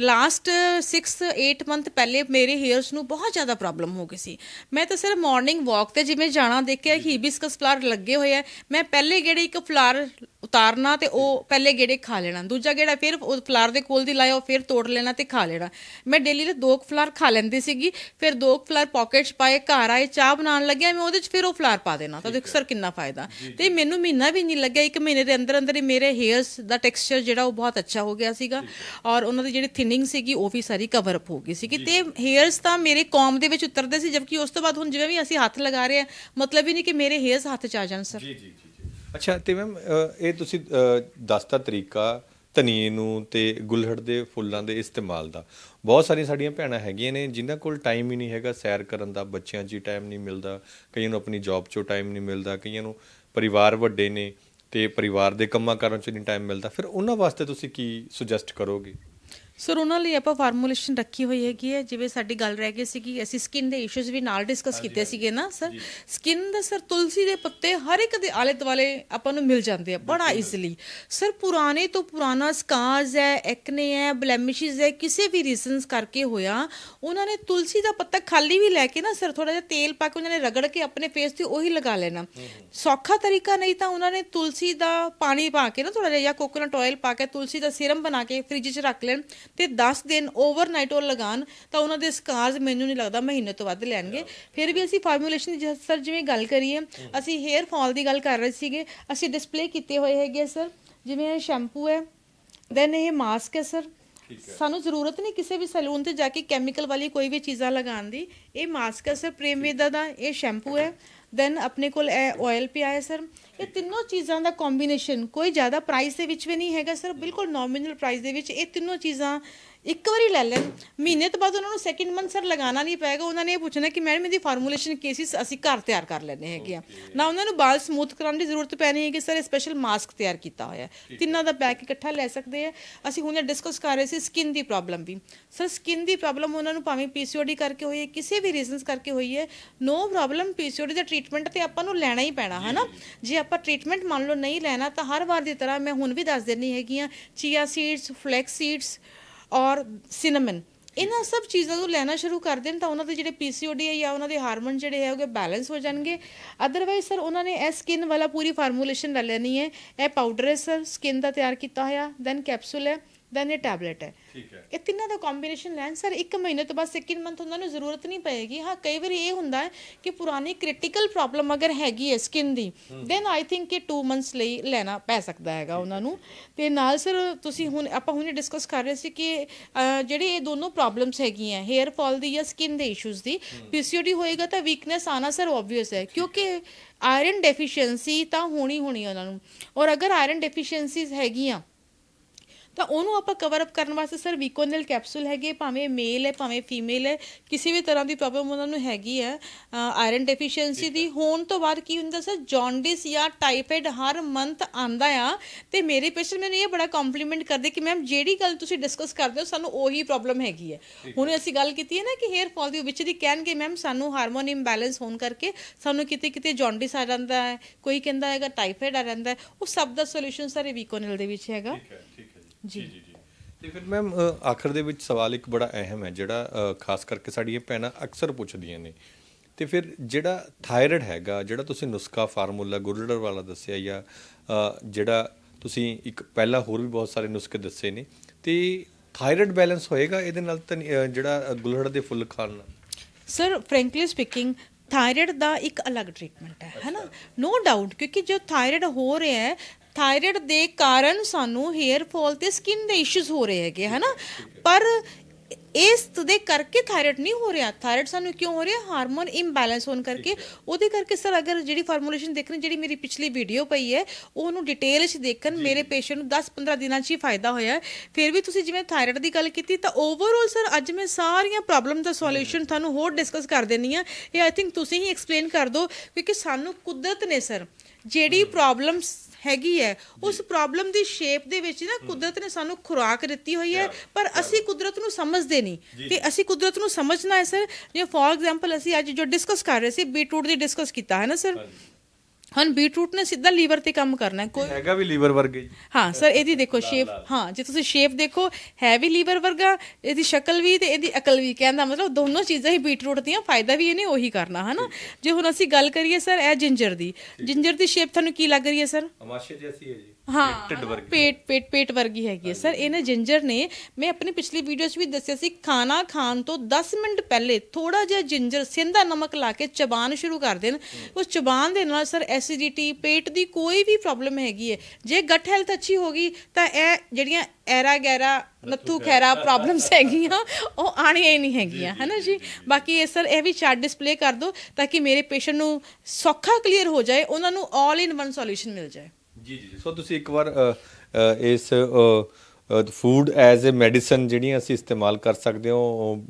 ਲਾਸਟ 6 8 ਮੰਥ ਪਹਿਲੇ ਮੇਰੇ ਹੇਅਰਸ ਨੂੰ ਬਹੁਤ ਜ਼ਿਆਦਾ ਪ੍ਰੋਬਲਮ ਹੋ ਗਈ ਸੀ। ਮੈਂ ਤਾਂ ਸਰ ਮਾਰਨਿੰਗ ਵਾਕ ਤੇ ਜਿਵੇਂ ਜਾਣਾ ਦੇਖਿਆ ਹਿਬਿਸਕਸ ਫਲਾਰ ਲੱਗੇ ਹੋਏ ਆ। ਮੈਂ ਪਹਿਲੇ ਗੇੜੇ ਇੱਕ ਫਲਾਰ ਉਤਾਰਨਾ ਤੇ ਉਹ ਪਹਿਲੇ ਗੇੜੇ ਖਾ ਲੈਣਾ। ਦੂਜਾ ਗੇੜਾ ਫਿਰ ਉਹ ਫਲਾਰ ਦੇ ਕੋਲ ਦੀ ਲਾਇਆ ਉਹ ਫਿਰ ਤੋੜ ਲੈਣਾ ਤੇ ਖਾ ਲੈਣਾ। ਮੈਂ ਡੇਲੀ ਦੇ ਦੋ ਫਲਾਰ ਖਾ ਲੈਂਦੀ ਸੀਗੀ ਫਿਰ ਦੋ ਫਲਾਰ ਪਾਕੇਟਸ ਪਾਏ ਘਰ ਆਏ ਚਾਹ ਬਣਾਉਣ ਲੱਗਿਆ ਮੈਂ ਉਹਦੇ ਚ ਫਿਰ ਉਹ ਫਲਾਰ ਪਾ ਦੇਣਾ। ਤਾਂ ਦੇਖੋ ਸਰ ਕਿੰਨਾ ਫਾਇਦਾ। ਤੇ ਮੈਨੂੰ ਮਹੀਨਾ ਵੀ ਨਹੀਂ ਲੱਗਿਆ ਇੱਕ ਮਹੀਨੇ ਦੇ ਅੰਦਰ ਅੰਦਰ ਹੀ ਮੇਰੇ ਹੇਅਰਸ ਦਾ ਟੈਕਸਚਰ ਜਿਹੜਾ ਉਹ ਬਹੁਤ ਅੱਛਾ ਹੋ ਗਿਆ ਸੀਗਾ। ਔਰ ਉਹਨਾਂ ਦੀ ਜਿਹੜੀ ਥਿਨਿੰਗ ਸੀਗੀ ਉਹ ਵੀ ਸਾਰੀ ਕਵਰ ਅਪ ਹੋ ਗਈ ਸੀਗੀ। ਤੇ ਹੇਅਰਸ ਤਾਂ ਮੇਰੇ ਕੌਮ ਦੇ ਵਿੱਚ ਉਤਰਦੇ ਸੀ ਜਦਕਿ ਉਸ ਤੋਂ ਬਾਅਦ ਹੁਣ ਜਿਵੇਂ ਵੀ ਅਸੀਂ ਹੱਥ ਲਗਾ ਰਹੇ ਆ ਮਤਲਬ ਹੀ ਨਹੀਂ ਕਿ ਮੇਰੇ ਹੇਅਰਸ ਹੱਥ ਚ ਆ ਜਾਣ ਸਰ ਜੀ ਜੀ ਜੀ ਅੱਛਾ ਤੇ ਮੈਮ ਇਹ ਤੁਸੀਂ ਦੱਸਤਾ ਤਰੀਕਾ ਧਨੀਏ ਨੂੰ ਤੇ ਗੁਲਹੜ ਦੇ ਫੁੱਲਾਂ ਦੇ ਇਸਤੇਮਾਲ ਦਾ। ਬਹੁਤ ਸਾਰੀਆਂ ਸਾਡੀਆਂ ਭੈਣਾਂ ਹੈਗੀਆਂ ਨੇ ਜਿਨ੍ਹਾਂ ਕੋਲ ਟਾਈਮ ਹੀ ਨਹੀਂ ਹੈਗਾ ਸੈਰ ਕਰਨ ਦਾ ਬੱਚਿਆਂ 'ਚ ਹੀ ਟਾਈਮ ਨਹੀਂ ਮਿਲਦਾ। ਕਈਆਂ ਨੂੰ ਆਪਣੀ ਜੌਬ 'ਚੋਂ ਟਾਈਮ ਨਹੀਂ ਮਿਲਦਾ ਕਈਆਂ ਨੂੰ ਪਰਿਵਾਰ ਵੱਡੇ ਨੇ ਤੇ ਪਰਿਵਾਰ ਦੇ ਕੰਮਾਂ ਕਾਰਾਂ 'ਚ ਨਹੀਂ ਟਾਈਮ ਮਿਲਦਾ। ਫਿਰ ਉਹਨਾਂ ਵਾਸਤੇ ਤੁਸੀਂ ਕੀ ਸੁਜੈਸਟ ਕਰੋਗੇ? ਸਰ ਉਹਨਾਂ ਲਈ ਆਪਾਂ ਫਾਰਮੂਲੇਸ਼ਨ ਰੱਖੀ ਹੋਈ ਹੈਗੀ ਹੈ। ਜਿਵੇਂ ਸਾਡੀ ਗੱਲ ਰਹਿ ਗਈ ਸੀ ਕਿ ਅਸੀਂ ਸਕਿਨ ਦੇ ਇਸ਼ੂਜ਼ ਵੀ ਨਾਲ ਡਿਸਕਸ ਕੀਤੇ ਸੀਗੇ ਨਾ ਸਰ ਸਕਿਨ ਦਾ ਸਰ ਤੁਲਸੀ ਦੇ ਪੱਤੇ ਹਰ ਇੱਕ ਦੇ ਆਲੇ ਦੁਆਲੇ ਆਪਾਂ ਨੂੰ ਮਿਲ ਜਾਂਦੇ ਆ ਬੜਾ ਈਜ਼ੀਲੀ ਸਰ ਪੁਰਾਣੇ ਤੋਂ ਪੁਰਾਣਾ ਸਕਾਰਸ ਹੈ ਐਕਨੇ ਹੈ ਬਲੈਮਿਸ਼ਸ ਹੈ ਕਿਸੇ ਵੀ ਰੀਜ਼ਨਸ ਕਰਕੇ ਹੋਇਆ ਉਹਨਾਂ ਨੇ ਤੁਲਸੀ ਦਾ ਪੱਤਾ ਖਾਲੀ ਵੀ ਲੈ ਕੇ ਨਾ ਸਰ ਥੋੜਾ ਜਿਹਾ ਤੇਲ ਪਾ ਕੇ ਉਹਨਾਂ ਨੇ ਰਗੜ ਕੇ ਆਪਣੇ ਫੇਸ ਤੇ ਉਹੀ ਲਗਾ ਲੈਣਾ। ਸੌਖਾ ਤਰੀਕਾ ਨਹੀਂ ਤਾਂ ਉਹਨਾਂ ਨੇ ਤੁਲਸੀ ਦਾ ਪਾਣੀ ਪਾ ਕੇ ਨਾ ਥੋੜਾ ਜਿਹਾ ਜਾਂ ਕੋਕੋਨਟ ਆਇਲ ਪਾ ਕੇ ਤੁਲਸੀ ਦਾ ਸੀਰਮ ਬਣਾ ਕੇ ਫ੍ਰਿਜ 'ਚ ਰੱਖ ਲੈਣ। ਤੇ 10 ਦਿਨ ਓਵਰਨਾਈਟ ਉਹ ਲਗਾਉਣ ਤਾਂ ਉਹਨਾਂ ਦੇ ਸਕਾਰਸ ਮੈਨੂੰ ਨਹੀਂ ਲੱਗਦਾ ਮਹੀਨੇ ਤੋਂ ਵੱਧ ਲੈਣਗੇ। ਫਿਰ ਵੀ ਅਸੀਂ ਫਾਰਮੂਲੇਸ਼ਨ ਦੀ ਸਰ ਜਿਵੇਂ ਗੱਲ ਕਰੀਏ ਅਸੀਂ ਹੇਅਰ ਫਾਲ ਦੀ ਗੱਲ ਕਰ ਰਹੇ ਸੀਗੇ ਅਸੀਂ ਡਿਸਪਲੇ ਕੀਤੇ ਹੋਏ ਹੈਗੇ ਸਰ। ਜਿਵੇਂ ਇਹ ਸ਼ੈਂਪੂ ਹੈ ਦੈਨ ਇਹ ਮਾਸਕ ਹੈ ਸਰ। ਸਾਨੂੰ ਜ਼ਰੂਰਤ ਨਹੀਂ ਕਿਸੇ ਵੀ ਸੈਲੂਨ ਤੇ ਜਾ ਕੇ ਕੈਮੀਕਲ ਵਾਲੀ ਕੋਈ ਵੀ ਚੀਜ਼ਾਂ ਲਗਾਉਣ ਦੀ। ਇਹ ਮਾਸਕ ਹੈ ਸਰ। ਪ੍ਰੇਮਵੇਦਾ ਦਾ ਇਹ ਸ਼ੈਂਪੂ ਹੈ। ਦੈਨ ਆਪਣੇ ਕੋਲ ਇਹ ਆਇਲ ਪਿਆ ਹੈ ਸਰ ਇਹ ਤਿੰਨੋਂ ਚੀਜ਼ਾਂ ਦਾ ਕੰਬੀਨੇਸ਼ਨ ਕੋਈ ਜ਼ਿਆਦਾ ਪ੍ਰਾਈਸ ਦੇ ਵਿੱਚ ਵੀ ਨਹੀਂ ਹੈਗਾ ਸਰ ਬਿਲਕੁਲ ਨੋਮੀਨਲ ਪ੍ਰਾਈਸ ਦੇ ਵਿੱਚ ਇਹ ਤਿੰਨੋਂ ਚੀਜ਼ਾਂ ਇੱਕ ਵਾਰੀ ਲੈ ਲੈਣ। ਮਹੀਨੇ ਤੋਂ ਬਾਅਦ ਉਹਨਾਂ ਨੂੰ ਸੈਕਿੰਡ ਮੰਥ ਸਰ ਲਗਾਉਣਾ ਨਹੀਂ ਪਏਗਾ। ਉਹਨਾਂ ਨੇ ਇਹ ਪੁੱਛਣਾ ਕਿ ਮੈਡਮ ਇਹਦੀ ਫਾਰਮੂਲੇਸ਼ਨ ਕੇਸਿਸ ਅਸੀਂ ਘਰ ਤਿਆਰ ਕਰ ਲੈਣੇ ਹੈਗੇ ਆ। ਨਾ ਉਹਨਾਂ ਨੂੰ ਬਾਲ ਸਮੂਥ ਕਰਾਉਣ ਦੀ ਜ਼ਰੂਰਤ ਪੈਣੀ ਹੈ ਕਿ ਸਰ ਸਪੈਸ਼ਲ ਮਾਸਕ ਤਿਆਰ ਕੀਤਾ ਹੋਇਆ ਤਿੰਨਾਂ ਦਾ ਪੈਕ ਇਕੱਠਾ ਲੈ ਸਕਦੇ ਆ। ਅਸੀਂ ਹੁਣੇ ਡਿਸਕਸ ਕਰ ਰਹੇ ਸੀ ਸਕਿਨ ਦੀ ਪ੍ਰੋਬਲਮ ਵੀ। ਸਰ ਸਕਿਨ ਦੀ ਪ੍ਰੋਬਲਮ ਉਹਨਾਂ ਨੂੰ ਭਾਵੇਂ ਪੀਸੀਓਡੀ ਕਰਕੇ ਹੋਈ ਹੈ ਕਿਸੇ ਵੀ ਰੀਜ਼ਨਸ ਕਰਕੇ ਹੋਈ ਹੈ ਨੋ ਪ੍ਰੋਬਲਮ ਪੀਸੀਓਡੀ ਦਾ ਟ੍ਰੀਟਮੈਂਟ ਤੇ ਆਪਾਂ ਨੂੰ ਲੈਣਾ ਹੀ ਪੈਣਾ ਹੈ ਨਾ ਜੇ। ਆਪਾਂ ਟ੍ਰੀਟਮੈਂਟ ਮੰਨ ਲਓ ਨਹੀਂ ਲੈਣਾ ਤਾਂ ਹਰ ਵਾਰ ਦੀ ਤਰ੍ਹਾਂ ਮੈਂ ਹੁਣ ਵੀ ਦੱਸ ਦਿੰਨੀ ਹੈਗੀ ਆ ਚੀਆ ਸੀਡਸ ਫਲੈਕਸ ਸੀਡਸ ਔਰ ਸਿਨਮਨ। ਇਹਨਾਂ ਸਭ ਚੀਜ਼ਾਂ ਨੂੰ ਲੈਣਾ ਸ਼ੁਰੂ ਕਰ ਦੇਣ ਤਾਂ ਉਹਨਾਂ ਦੇ ਜਿਹੜੇ ਪੀਸੀਓਡੀ ਹੈ ਜਾਂ ਉਹਨਾਂ ਦੇ ਹਾਰਮੋਨ ਜਿਹੜੇ ਹੈ ਉਹ ਬੈਲੈਂਸ ਹੋ ਜਾਣਗੇ। ਅਦਰਵਾਈਜ਼ ਸਰ ਉਹਨਾਂ ਨੇ ਇਹ ਸਕਿਨ ਵਾਲਾ ਪੂਰੀ ਫਾਰਮੂਲੇਸ਼ਨ ਲੈ ਲੈਣੀ ਹੈ। ਇਹ ਪਾਊਡਰ ਹੈ ਸਰ ਸਕਿਨ ਦਾ ਤਿਆਰ ਕੀਤਾ ਹੋਇਆ ਦੈਨ ਕੈਪਸੂਲ ਹੈ। ਦੈਨ ਇਹ ਟੈਬਲੇਟ ਹੈ ਠੀਕ ਹੈ ਇਹ ਤਿੰਨਾਂ ਦਾ ਕੰਬੀਨੇਸ਼ਨ ਲੈਣ ਸਰ ਇੱਕ ਮਹੀਨੇ ਤੋਂ ਬਾਅਦ ਸੈਕਿੰਡ ਮੰਥ ਉਹਨਾਂ ਨੂੰ ਜ਼ਰੂਰਤ ਨਹੀਂ ਪਏਗੀ ਹਾਂ ਕਈ ਵਾਰੀ ਇਹ ਹੁੰਦਾ ਹੈ ਕਿ ਪੁਰਾਣੀ ਕ੍ਰਿਟੀਕਲ ਪ੍ਰੋਬਲਮ ਅਗਰ ਹੈਗੀ ਹੈ ਸਕਿਨ ਦੀ ਦੈਨ ਆਈ ਥਿੰਕ ਕਿ 2 ਮੰਥਸ ਲਈ ਲੈਣਾ ਪੈ ਸਕਦਾ ਹੈਗਾ ਉਹਨਾਂ ਨੂੰ ਤੇ ਨਾਲ ਸਰ ਤੁਸੀਂ ਹੁਣ ਆਪਾਂ ਹੁਣੇ ਡਿਸਕਸ ਕਰ ਰਹੇ ਸੀ ਕਿ ਜਿਹੜੇ ਇਹ ਦੋਨੋਂ ਪ੍ਰੋਬਲਮਸ ਹੈਗੀਆਂ ਹੇਅਰ ਫਾਲ ਦੀ ਜਾਂ ਸਕਿਨ ਦੇ ਇਸ਼ੂਜ਼ ਦੀ ਪੀਸੀਓਡੀ ਹੋਏਗਾ ਤਾਂ ਵੀਕਨੈਸ ਆਣਾ ਸਰ ਆਬਵੀਅਸ ਹੈ ਕਿਉਂਕਿ ਆਇਰਨ ਡੈਫੀਸ਼ੀਐਂਸੀ ਤਾਂ ਹੋਣੀ ਹੋਣੀ ਉਹਨਾਂ ਨੂੰ ਔਰ ਅਗਰ ਆਇਰਨ ਡੈਫੀਸ਼ੀਐਂਸੀਜ਼ ਹੈਗੀਆਂ ਤਾਂ ਉਹਨੂੰ ਆਪਾਂ ਕਵਰ ਅਪ ਕਰਨ ਵਾਸਤੇ ਸਰ ਵੀਕੋਨਲ ਕੈਪਸੂਲ ਹੈਗੇ ਭਾਵੇਂ ਮੇਲ ਹੈ ਭਾਵੇਂ ਫੀਮੇਲ ਹੈ ਕਿਸੇ ਵੀ ਤਰ੍ਹਾਂ ਦੀ ਪ੍ਰੋਬਲਮ ਉਹਨਾਂ ਨੂੰ ਹੈਗੀ ਹੈ। ਆਇਰਨ ਡੈਫੀਸ਼ੀਐਂਸੀ ਦੀ ਹੋਣ ਤੋਂ ਬਾਅਦ ਕੀ ਹੁੰਦਾ ਸਰ ਜੌਂਡਿਸ ਜਾਂ ਟਾਈਫਾਇਡ ਹਰ ਮੰਥ ਆਂਦਾ ਆ। ਤੇ ਮੇਰੇ ਪੇਸ਼ੈਂਟ ਮੈਨੂੰ ਇਹ ਬੜਾ ਕੰਪਲੀਮੈਂਟ ਕਰਦੇ ਕਿ ਮੈਮ ਜਿਹੜੀ ਗੱਲ ਤੁਸੀਂ ਡਿਸਕਸ ਕਰਦੇ ਹੋ ਸਾਨੂੰ ਉਹੀ ਪ੍ਰੋਬਲਮ ਹੈਗੀ ਹੈ। ਹੁਣ ਅਸੀਂ ਗੱਲ ਕੀਤੀ ਹੈ ਨਾ ਕਿ ਹੇਅਰ ਫਾਲ ਦੀ ਵਿੱਚ ਦੀ ਕਹਿਣਗੇ ਮੈਮ ਸਾਨੂੰ ਹਾਰਮੋਨ ਇੰਬੈਲੈਂਸ ਹੋਣ ਕਰਕੇ ਸਾਨੂੰ ਕਿਤੇ ਕਿਤੇ ਜੌਂਡਿਸ ਆ ਜਾਂਦਾ ਹੈ ਕੋਈ ਕਹਿੰਦਾ ਹੈਗਾ ਟਾਈਫਾਇਡ ਆ ਜਾਂਦਾ ਉਹ ਸਭ ਦਾ ਸੋਲੂਸ਼ਨ ਸਰ ਵੀਕੋਨਲ ਦੇ ਵਿੱਚ ਹੈਗਾ। ਜੀ। ਜੀ ਜੀ ਤੇ ਫਿਰ ਮੈਮ ਆਖਰ ਦੇ ਵਿੱਚ ਸਵਾਲ ਇੱਕ ਬੜਾ ਅਹਿਮ ਹੈ ਜਿਹੜਾ ਖਾਸ ਕਰਕੇ ਸਾਡੀਆਂ ਭੈਣਾਂ ਅਕਸਰ ਪੁੱਛਦੀਆਂ ਨੇ। ਤੇ ਫਿਰ ਜਿਹੜਾ ਥਾਇਰਾਇਡ ਹੈਗਾ ਜਿਹੜਾ ਤੁਸੀਂ ਨੁਸਖਾ ਫਾਰਮੂਲਾ ਗੁਰਲਰ ਵਾਲਾ ਦੱਸਿਆ ਜਾਂ ਜਿਹੜਾ ਤੁਸੀਂ ਇੱਕ ਪਹਿਲਾਂ ਹੋਰ ਵੀ ਬਹੁਤ ਸਾਰੇ ਨੁਸਖੇ ਦੱਸੇ ਨੇ ਤੇ ਥਾਇਰਾਇਡ ਬੈਲੈਂਸ ਹੋਏਗਾ ਇਹਦੇ ਨਾਲ ਤਾਂ ਜਿਹੜਾ ਗੁਲਹੜ ਦੇ ਫੁੱਲ ਖਾਣ ਨਾਲ? ਸਰ ਫ੍ਰੈਂਕਲੀ ਸਪੀਕਿੰਗ ਥਾਇਰਾਇਡ ਦਾ ਇੱਕ ਅਲੱਗ ਟ੍ਰੀਟਮੈਂਟ ਹੈ ਹੈਨਾ ਨੋ? ਡਾਊਟ ਕਿਉਂਕਿ ਜੋ ਥਾਇਰਾਇਡ ਹੋ ਰਿਹਾ ਹੈ ਥਾਇਰਾਇਡ ਦੇ ਕਾਰਨ ਸਾਨੂੰ ਹੇਅਰ ਫਾਲ ਤੇ ਸਕਿਨ ਦੇ ਇਸ਼ੂਜ਼ ਹੋ ਰਹੇ ਹੈਗੇ ਹੈਨਾ? ਪਰ ਇਸ ਦੇ ਕਰਕੇ ਥਾਇਰਾਇਡ ਨਹੀਂ ਹੋ ਰਿਹਾ। ਥਾਇਰਾਇਡ ਸਾਨੂੰ ਕਿਉਂ ਹੋ ਰਿਹਾ? ਹਾਰਮੋਨ ਇੰਬੈਲੈਂਸ ਹੋਣ ਕਰਕੇ। ਉਹਦੇ ਕਰਕੇ ਸਰ ਅਗਰ ਜਿਹੜੀ ਫਾਰਮੂਲੇਸ਼ਨ ਦੇਖਣੀ ਜਿਹੜੀ ਮੇਰੀ ਪਿਛਲੀ ਵੀਡੀਓ ਪਈ ਹੈ ਉਹਨੂੰ ਡਿਟੇਲ 'ਚ ਦੇਖਣ ਮੇਰੇ ਪੇਸ਼ੈਂਟ ਨੂੰ 10-15 ਦਿਨਾਂ 'ਚ ਹੀ ਫਾਇਦਾ ਹੋਇਆ। ਫਿਰ ਵੀ ਤੁਸੀਂ ਜਿਵੇਂ ਥਾਇਰਾਇਡ ਦੀ ਗੱਲ ਕੀਤੀ ਤਾਂ ਓਵਰਆਲ ਸਰ ਅੱਜ ਮੈਂ ਸਾਰੀਆਂ ਪ੍ਰੋਬਲਮ ਦਾ ਸੋਲੂਸ਼ਨ ਤੁਹਾਨੂੰ ਹੋਰ ਡਿਸਕਸ ਕਰ ਦੇਣੀ ਆ ਇਹ ਆਈ ਥਿੰਕ ਤੁਸੀਂ ਹੀ ਐਕਸਪਲੇਨ ਕਰ ਦਿਓ ਕਿਉਂਕਿ ਸਾਨੂੰ ਕੁਦਰਤ ਨੇ ਸਰ ਜਿਹੜੀ ਪ੍ਰੋਬਲਮਸ ਹੈਗੀ ਹੈ ਉਸ ਪ੍ਰੋਬਲਮ ਦੀ ਸ਼ੇਪ ਦੇ ਵਿੱਚ ਨਾ ਕੁਦਰਤ ਨੇ ਸਾਨੂੰ ਖੁਰਾਕ ਦਿੱਤੀ ਹੋਈ ਹੈ ਪਰ ਅਸੀਂ ਕੁਦਰਤ ਨੂੰ ਸਮਝਦੇ ਨਹੀਂ। ਤੇ ਅਸੀਂ ਕੁਦਰਤ ਨੂੰ ਸਮਝਣਾ ਹੈ ਸਰ ਜਿਵੇਂ ਫੋਰ ਐਗਜ਼ਾਮਪਲ ਅਸੀਂ ਅੱਜ ਜੋ ਡਿਸਕਸ ਕਰ ਰਹੇ ਸੀ ਬੀਟਰੂਟ ਦੀ ਡਿਸਕਸ ਕੀਤਾ ਹੈ ਨਾ ਸਰ? ਹੁਣ ਬੀਟਰੂਟ ਨੇ ਸਿੱਧਾ ਲੀਵਰ ਤੇ ਕੰਮ ਕਰਨਾ ਹੈ। ਕੋਈ ਹੈਗਾ ਵੀ ਲੀਵਰ ਵਰਗੇ ਹੀ। ਹਾਂ ਸਰ ਇਹਦੀ ਦੇਖੋ ਸ਼ੇਪ ਹਾਂ ਜੇ ਤੁਸੀਂ ਸ਼ੇਪ ਦੇਖੋ ਹੈ ਵੀ ਲੀਵਰ ਵਰਗਾ ਇਹਦੀ ਸ਼ਕਲ ਵੀ ਤੇ ਇਹਦੀ ਅਕਲ ਵੀ। ਕਹਿੰਦਾ ਮਤਲਬ ਦੋਨੋਂ ਚੀਜ਼ਾਂ ਹੀ ਬੀਟਰੂਟ ਦੀਆਂ ਫਾਇਦਾ ਵੀ ਇਹਨੇ ਉਹੀ ਕਰਨਾ ਹਨਾ? ਜੇ ਹੁਣ ਅਸੀਂ ਗੱਲ ਕਰੀਏ ਸਰ ਇਹ ਜਿੰਜਰ ਦੀ। ਜਿੰਜਰ ਦੀ ਸ਼ੇਪ ਤੁਹਾਨੂੰ ਕੀ ਲੱਗ ਰਹੀ ਹੈ ਸਰ? ਅਮਾਸ਼ੇ ਜੈਸੀ ਹੈ ਜੀ। ਹਾਂ ਢਿੱਡ ਵਰਗੀ। ਪੇਟ ਪੇਟ ਪੇਟ ਵਰਗੀ ਹੈਗੀ ਹੈ। ਸਰ ਇਹਨੇ ਜਿੰਜਰ ਨੇ ਮੈਂ ਆਪਣੀ ਪਿਛਲੀ ਵੀਡੀਓ 'ਚ ਵੀ ਦੱਸਿਆ ਸੀ ਖਾਣਾ ਖਾਣ ਤੋਂ 10 ਮਿੰਟ ਪਹਿਲੇ ਥੋੜਾ ਜਿਹਾ ਜਿੰਜਰ ਸਿੰਧਾ ਨਮਕ ਲਾ ਕੇ ਚਬਾਨ ਸ਼ੁਰੂ ਕਰ ਦੇਣ। ਉਸ ਚਬਾਨ ਦੇ ਨਾਲ ਸਰ ਐਸਿਡਿਟੀ ਪੇਟ ਦੀ ਕੋਈ ਵੀ ਪ੍ਰੋਬਲਮ ਹੈਗੀ ਹੈ। ਜੇ ਗਟ ਹੈਲਥ ਅੱਛੀ ਹੋਗੀ ਤਾਂ ਇਹ ਜਿਹੜੀਆਂ ਐਰਾ ਗੈਰਾ ਨੱਥੂ ਖੈਰਾ ਪ੍ਰੋਬਲਮਸ ਹੈਗੀਆਂ ਉਹ ਆਣੀਆਂ ਹੀ ਨਹੀਂ ਹੈਗੀਆਂ ਹੈਨਾ ਜੀ ਬਾਕੀ ਇਹ ਸਰ ਇਹ ਵੀ ਚਾਰਟ ਡਿਸਪਲੇ ਕਰ ਦਿਓ ਤਾਂ ਕਿ ਮੇਰੇ ਪੇਸ਼ੈਂਟ ਨੂੰ ਸੌਖਾ ਕਲੀਅਰ ਹੋ ਜਾਏ ਉਹਨਾਂ ਨੂੰ ਆਲ ਇਨ ਵਨ ਸੋਲੂਸ਼ਨ ਮਿਲ ਜਾਏ। ਜੀ ਜੀ ਸੋ ਤੁਸੀਂ ਇੱਕ ਵਾਰ ਇਸ ਫੂਡ ਐਜ਼ ਅ ਮੈਡੀਸਨ ਜਿਹੜੀਆਂ ਅਸੀਂ ਇਸਤੇਮਾਲ ਕਰ ਸਕਦੇ ਹਾਂ ਉਹ,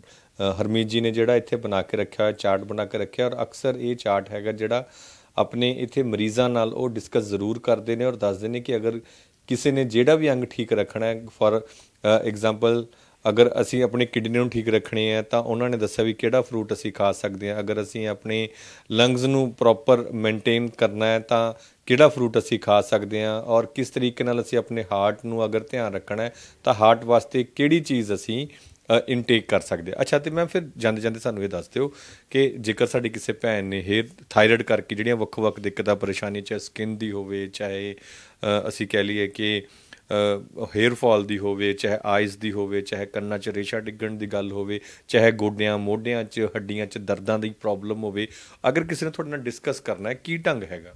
ਹਰਮੀਤ ਜੀ ਨੇ ਜਿਹੜਾ ਇੱਥੇ ਬਣਾ ਕੇ ਰੱਖਿਆ ਹੋਇਆ ਚਾਰਟ ਬਣਾ ਕੇ ਰੱਖਿਆ ਔਰ ਅਕਸਰ ਇਹ ਚਾਰਟ ਹੈਗਾ ਜਿਹੜਾ ਆਪਣੇ ਇੱਥੇ ਮਰੀਜ਼ਾਂ ਨਾਲ ਉਹ ਡਿਸਕਸ ਜ਼ਰੂਰ ਕਰਦੇ ਨੇ ਔਰ ਦੱਸਦੇ ਨੇ ਕਿ ਅਗਰ ਕਿਸੇ ਨੇ ਜਿਹੜਾ ਵੀ ਅੰਗ ਠੀਕ ਰੱਖਣਾ ਹੈ ਫॉर ਐਗਜ਼ਾਮਪਲ ਅਗਰ ਅਸੀਂ ਆਪਣੀ ਕਿਡਨੀ ਨੂੰ ਠੀਕ ਰੱਖਣੀ ਹੈ, ਤਾਂ ਉਹਨਾਂ ਨੇ ਦੱਸਿਆ ਵੀ ਕਿਹੜਾ ਫਰੂਟ ਅਸੀਂ ਖਾ ਸਕਦੇ ਹਾਂ। ਅਗਰ ਅਸੀਂ ਆਪਣੇ ਲੰਗਸ ਨੂੰ ਪ੍ਰੋਪਰ ਮੇਨਟੇਨ ਕਰਨਾ ਹੈ, ਤਾਂ ਕਿਹੜਾ ਫਰੂਟ ਅਸੀਂ ਖਾ ਸਕਦੇ ਹਾਂ ਔਰ ਕਿਸ ਤਰੀਕੇ ਨਾਲ ਅਸੀਂ ਆਪਣੇ ਹਾਰਟ ਨੂੰ ਅਗਰ ਧਿਆਨ ਰੱਖਣਾ ਹੈ, ਤਾਂ ਹਾਰਟ ਵਾਸਤੇ ਕਿਹੜੀ ਚੀਜ਼ ਅਸੀਂ ਇਨਟੇਕ ਕਰ ਸਕਦੇ ਅੱਛਾ, ਤੇ ਮੈਂ ਫਿਰ ਜਾਂਦੇ ਜਾਂਦੇ ਸਾਨੂੰ ਇਹ ਦੱਸ ਦਿਓ ਕਿ ਜੇਕਰ ਸਾਡੀ ਕਿਸੇ ਭੈਣ ਨੇ ਹੇਅਰ ਥਾਇਰਾਇਡ ਕਰਕੇ ਜਿਹੜੀਆਂ ਵੱਖ-ਵੱਖ ਦਿੱਕਤਾਂ ਪਰੇਸ਼ਾਨੀ ਚਾਹੇ ਸਕਿਨ ਦੀ ਹੋਵੇ, ਚਾਹੇ ਅਸੀਂ ਕਹਿ ਲਈਏ ਕਿ ਹੇਅਰ ਫਾਲ ਦੀ ਹੋਵੇ, ਚਾਹੇ ਆਈਜ਼ ਦੀ ਹੋਵੇ, ਚਾਹੇ ਕੰਨਾਂ 'ਚ ਰੇਸ਼ਾ ਡਿੱਗਣ ਦੀ ਗੱਲ ਹੋਵੇ, ਚਾਹੇ ਗੋਡਿਆਂ, ਮੋਢਿਆਂ 'ਚ, ਹੱਡੀਆਂ 'ਚ ਦਰਦਾਂ ਦੀ ਪ੍ਰੋਬਲਮ ਹੋਵੇ, ਅਗਰ ਕਿਸੇ ਨੇ ਤੁਹਾਡੇ ਨਾਲ ਡਿਸਕਸ ਕਰਨਾ ਹੈ, ਕੀ ਢੰਗ ਹੈਗਾ?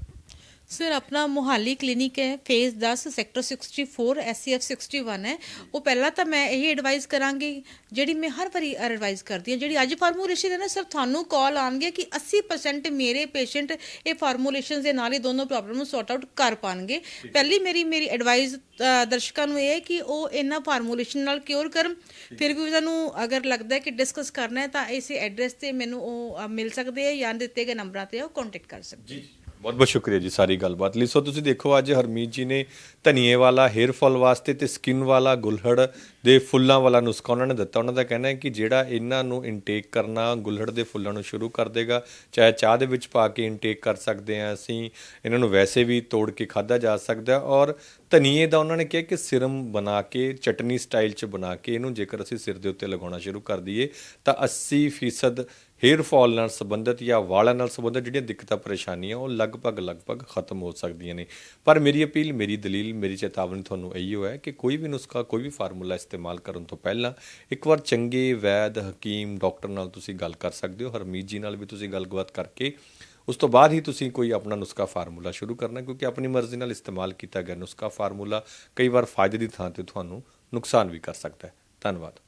ਸਰ ਆਪਣਾ ਮੋਹਾਲੀ ਕਲੀਨਿਕ ਹੈ ਫੇਜ਼ 10 ਸੈਕਟਰ 64 ਐਸਸੀਐਫ 61 ਹੈ। ਉਹ ਪਹਿਲਾਂ ਤਾਂ ਮੈਂ ਇਹ ਐਡਵਾਈਸ ਕਰਾਂਗੀ ਜਿਹੜੀ ਮੈਂ ਹਰ ਵਾਰੀ ਐਡਵਾਈਸ ਕਰਦੀ ਹਾਂ ਜਿਹੜੀ ਅੱਜ ਫਾਰਮੂਲੇਸ਼ਨ ਹੈ ਨਾ ਸਰ ਤੁਹਾਨੂੰ ਕਾਲ ਆਣਗੇ ਕਿ 80% ਮੇਰੇ ਪੇਸ਼ੈਂਟ ਇਹ ਫਾਰਮੂਲੇਸ਼ਨ ਦੇ ਨਾਲ ਹੀ ਦੋਨੋਂ ਪ੍ਰੋਬਲਮ ਨੂੰ ਸੌਰਟ ਆਊਟ ਕਰ ਪਾਣਗੇ। ਪਹਿਲੀ ਮੇਰੀ ਮੇਰੀ ਐਡਵਾਈਸ ਦਰਸ਼ਕਾਂ ਨੂੰ ਇਹ ਹੈ ਕਿ ਉਹ ਇਹਨਾਂ ਫਾਰਮੂਲੇਸ਼ਨ ਨਾਲ ਕਿਉਰ ਕਰਨ। ਫਿਰ ਵੀ ਉਹਨਾਂ ਨੂੰ ਅਗਰ ਲੱਗਦਾ ਹੈ ਕਿ ਡਿਸਕਸ ਕਰਨਾ ਹੈ ਤਾਂ ਇਸੇ ਐਡਰੈਸ ਤੇ ਮੈਨੂੰ ਉਹ ਮਿਲ ਸਕਦੇ ਆ ਜਾਂ ਦਿੱਤੇ ਗਏ ਨੰਬਰਾਂ ਤੇ ਉਹ ਕੰਟੈਕਟ ਕਰ ਸਕਦੇ ਜੀ। ਬਹੁਤ ਬਹੁਤ ਸ਼ੁਕਰੀਆ ਜੀ ਸਾਰੀ ਗੱਲਬਾਤ ਲਈ। ਸੋ ਤੁਸੀਂ ਦੇਖੋ, ਅੱਜ ਹਰਮੀਤ ਜੀ ਨੇ ਧਨੀਏ ਵਾਲਾ ਹੇਅਰ ਫਾਲ ਵਾਸਤੇ ਤੇ ਸਕਿਨ ਵਾਲਾ, ਗੁਲਹੜ ਦੇ ਫੁੱਲਾਂ ਵਾਲਾ ਨੁਸਖਾ ਉਹਨਾਂ ਨੇ ਦਿੱਤਾ। ਉਹਨਾਂ ਦਾ ਕਹਿਣਾ ਹੈ ਕਿ ਜਿਹੜਾ ਇਹਨਾਂ ਨੂੰ ਇਨਟੇਕ ਕਰਨਾ, ਗੁਲਹੜ ਦੇ ਫੁੱਲਾਂ ਨੂੰ ਸ਼ੁਰੂ ਕਰ ਦੇਗਾ, ਚਾਹੇ ਚਾਹ ਦੇ ਵਿੱਚ ਪਾ ਕੇ ਇਨਟੇਕ ਕਰ ਸਕਦੇ ਆ ਅਸੀਂ, ਇਹਨਾਂ ਨੂੰ ਵੈਸੇ ਵੀ ਤੋੜ ਕੇ ਖਾਧਾ ਜਾ ਸਕਦਾ ਔਰ ਧਨੀਏ ਦਾ ਉਹਨਾਂ ਨੇ ਕਿਹਾ ਕਿ ਸਿਰਮ ਬਣਾ ਕੇ, ਚਟਨੀ ਸਟਾਈਲ ਚ ਬਣਾ ਕੇ ਇਹਨੂੰ ਜੇਕਰ ਅਸੀਂ ਸਿਰ ਦੇ ਉੱਤੇ ਲਗਾਉਣਾ ਸ਼ੁਰੂ ਕਰ ਦਈਏ, ਤਾਂ 80% ਹੇਅਰ ਫਾਲ ਨਾਲ ਸੰਬੰਧਿਤ ਜਾਂ ਵਾਲਾਂ ਨਾਲ ਸੰਬੰਧਿਤ ਜਿਹੜੀਆਂ ਦਿੱਕਤਾਂ, ਪਰੇਸ਼ਾਨੀਆਂ, ਉਹ ਲਗਭਗ ਲਗਭਗ ਖਤਮ ਹੋ ਸਕਦੀਆਂ ਨੇ। ਪਰ ਮੇਰੀ ਅਪੀਲ, ਮੇਰੀ ਦਲੀਲ, ਮੇਰੀ ਚੇਤਾਵਨੀ ਤੁਹਾਨੂੰ ਇਹੀ ਹੈ ਕਿ ਕੋਈ ਵੀ ਨੁਸਖਾ, ਕੋਈ ਵੀ ਫਾਰਮੂਲਾ ਇਸਤੇਮਾਲ ਕਰਨ ਤੋਂ ਪਹਿਲਾਂ ਇੱਕ ਵਾਰ ਚੰਗੇ, ਵੈਦ, ਹਕੀਮ, ਡਾਕਟਰ ਨਾਲ ਤੁਸੀਂ ਗੱਲ ਕਰ ਸਕਦੇ ਹੋ। ਹਰਮੀਤ ਜੀ ਨਾਲ ਵੀ ਤੁਸੀਂ ਗੱਲਬਾਤ ਕਰਕੇ ਉਸ ਤੋਂ ਬਾਅਦ ਹੀ ਤੁਸੀਂ ਕੋਈ ਆਪਣਾ ਨੁਸਖਾ ਫਾਰਮੂਲਾ ਸ਼ੁਰੂ ਕਰਨਾ, ਕਿਉਂਕਿ ਆਪਣੀ ਮਰਜ਼ੀ ਨਾਲ ਇਸਤੇਮਾਲ ਕੀਤਾ ਗਿਆ ਨੁਸਖਾ ਫਾਰਮੂਲਾ ਕਈ ਵਾਰ ਫਾਇਦੇ ਦੀ ਥਾਂ ਤੇ ਤੁਹਾਨੂੰ ਨੁਕਸਾਨ ਵੀ ਕਰ ਸਕਦਾ ਹੈ। ਧੰਨਵਾਦ।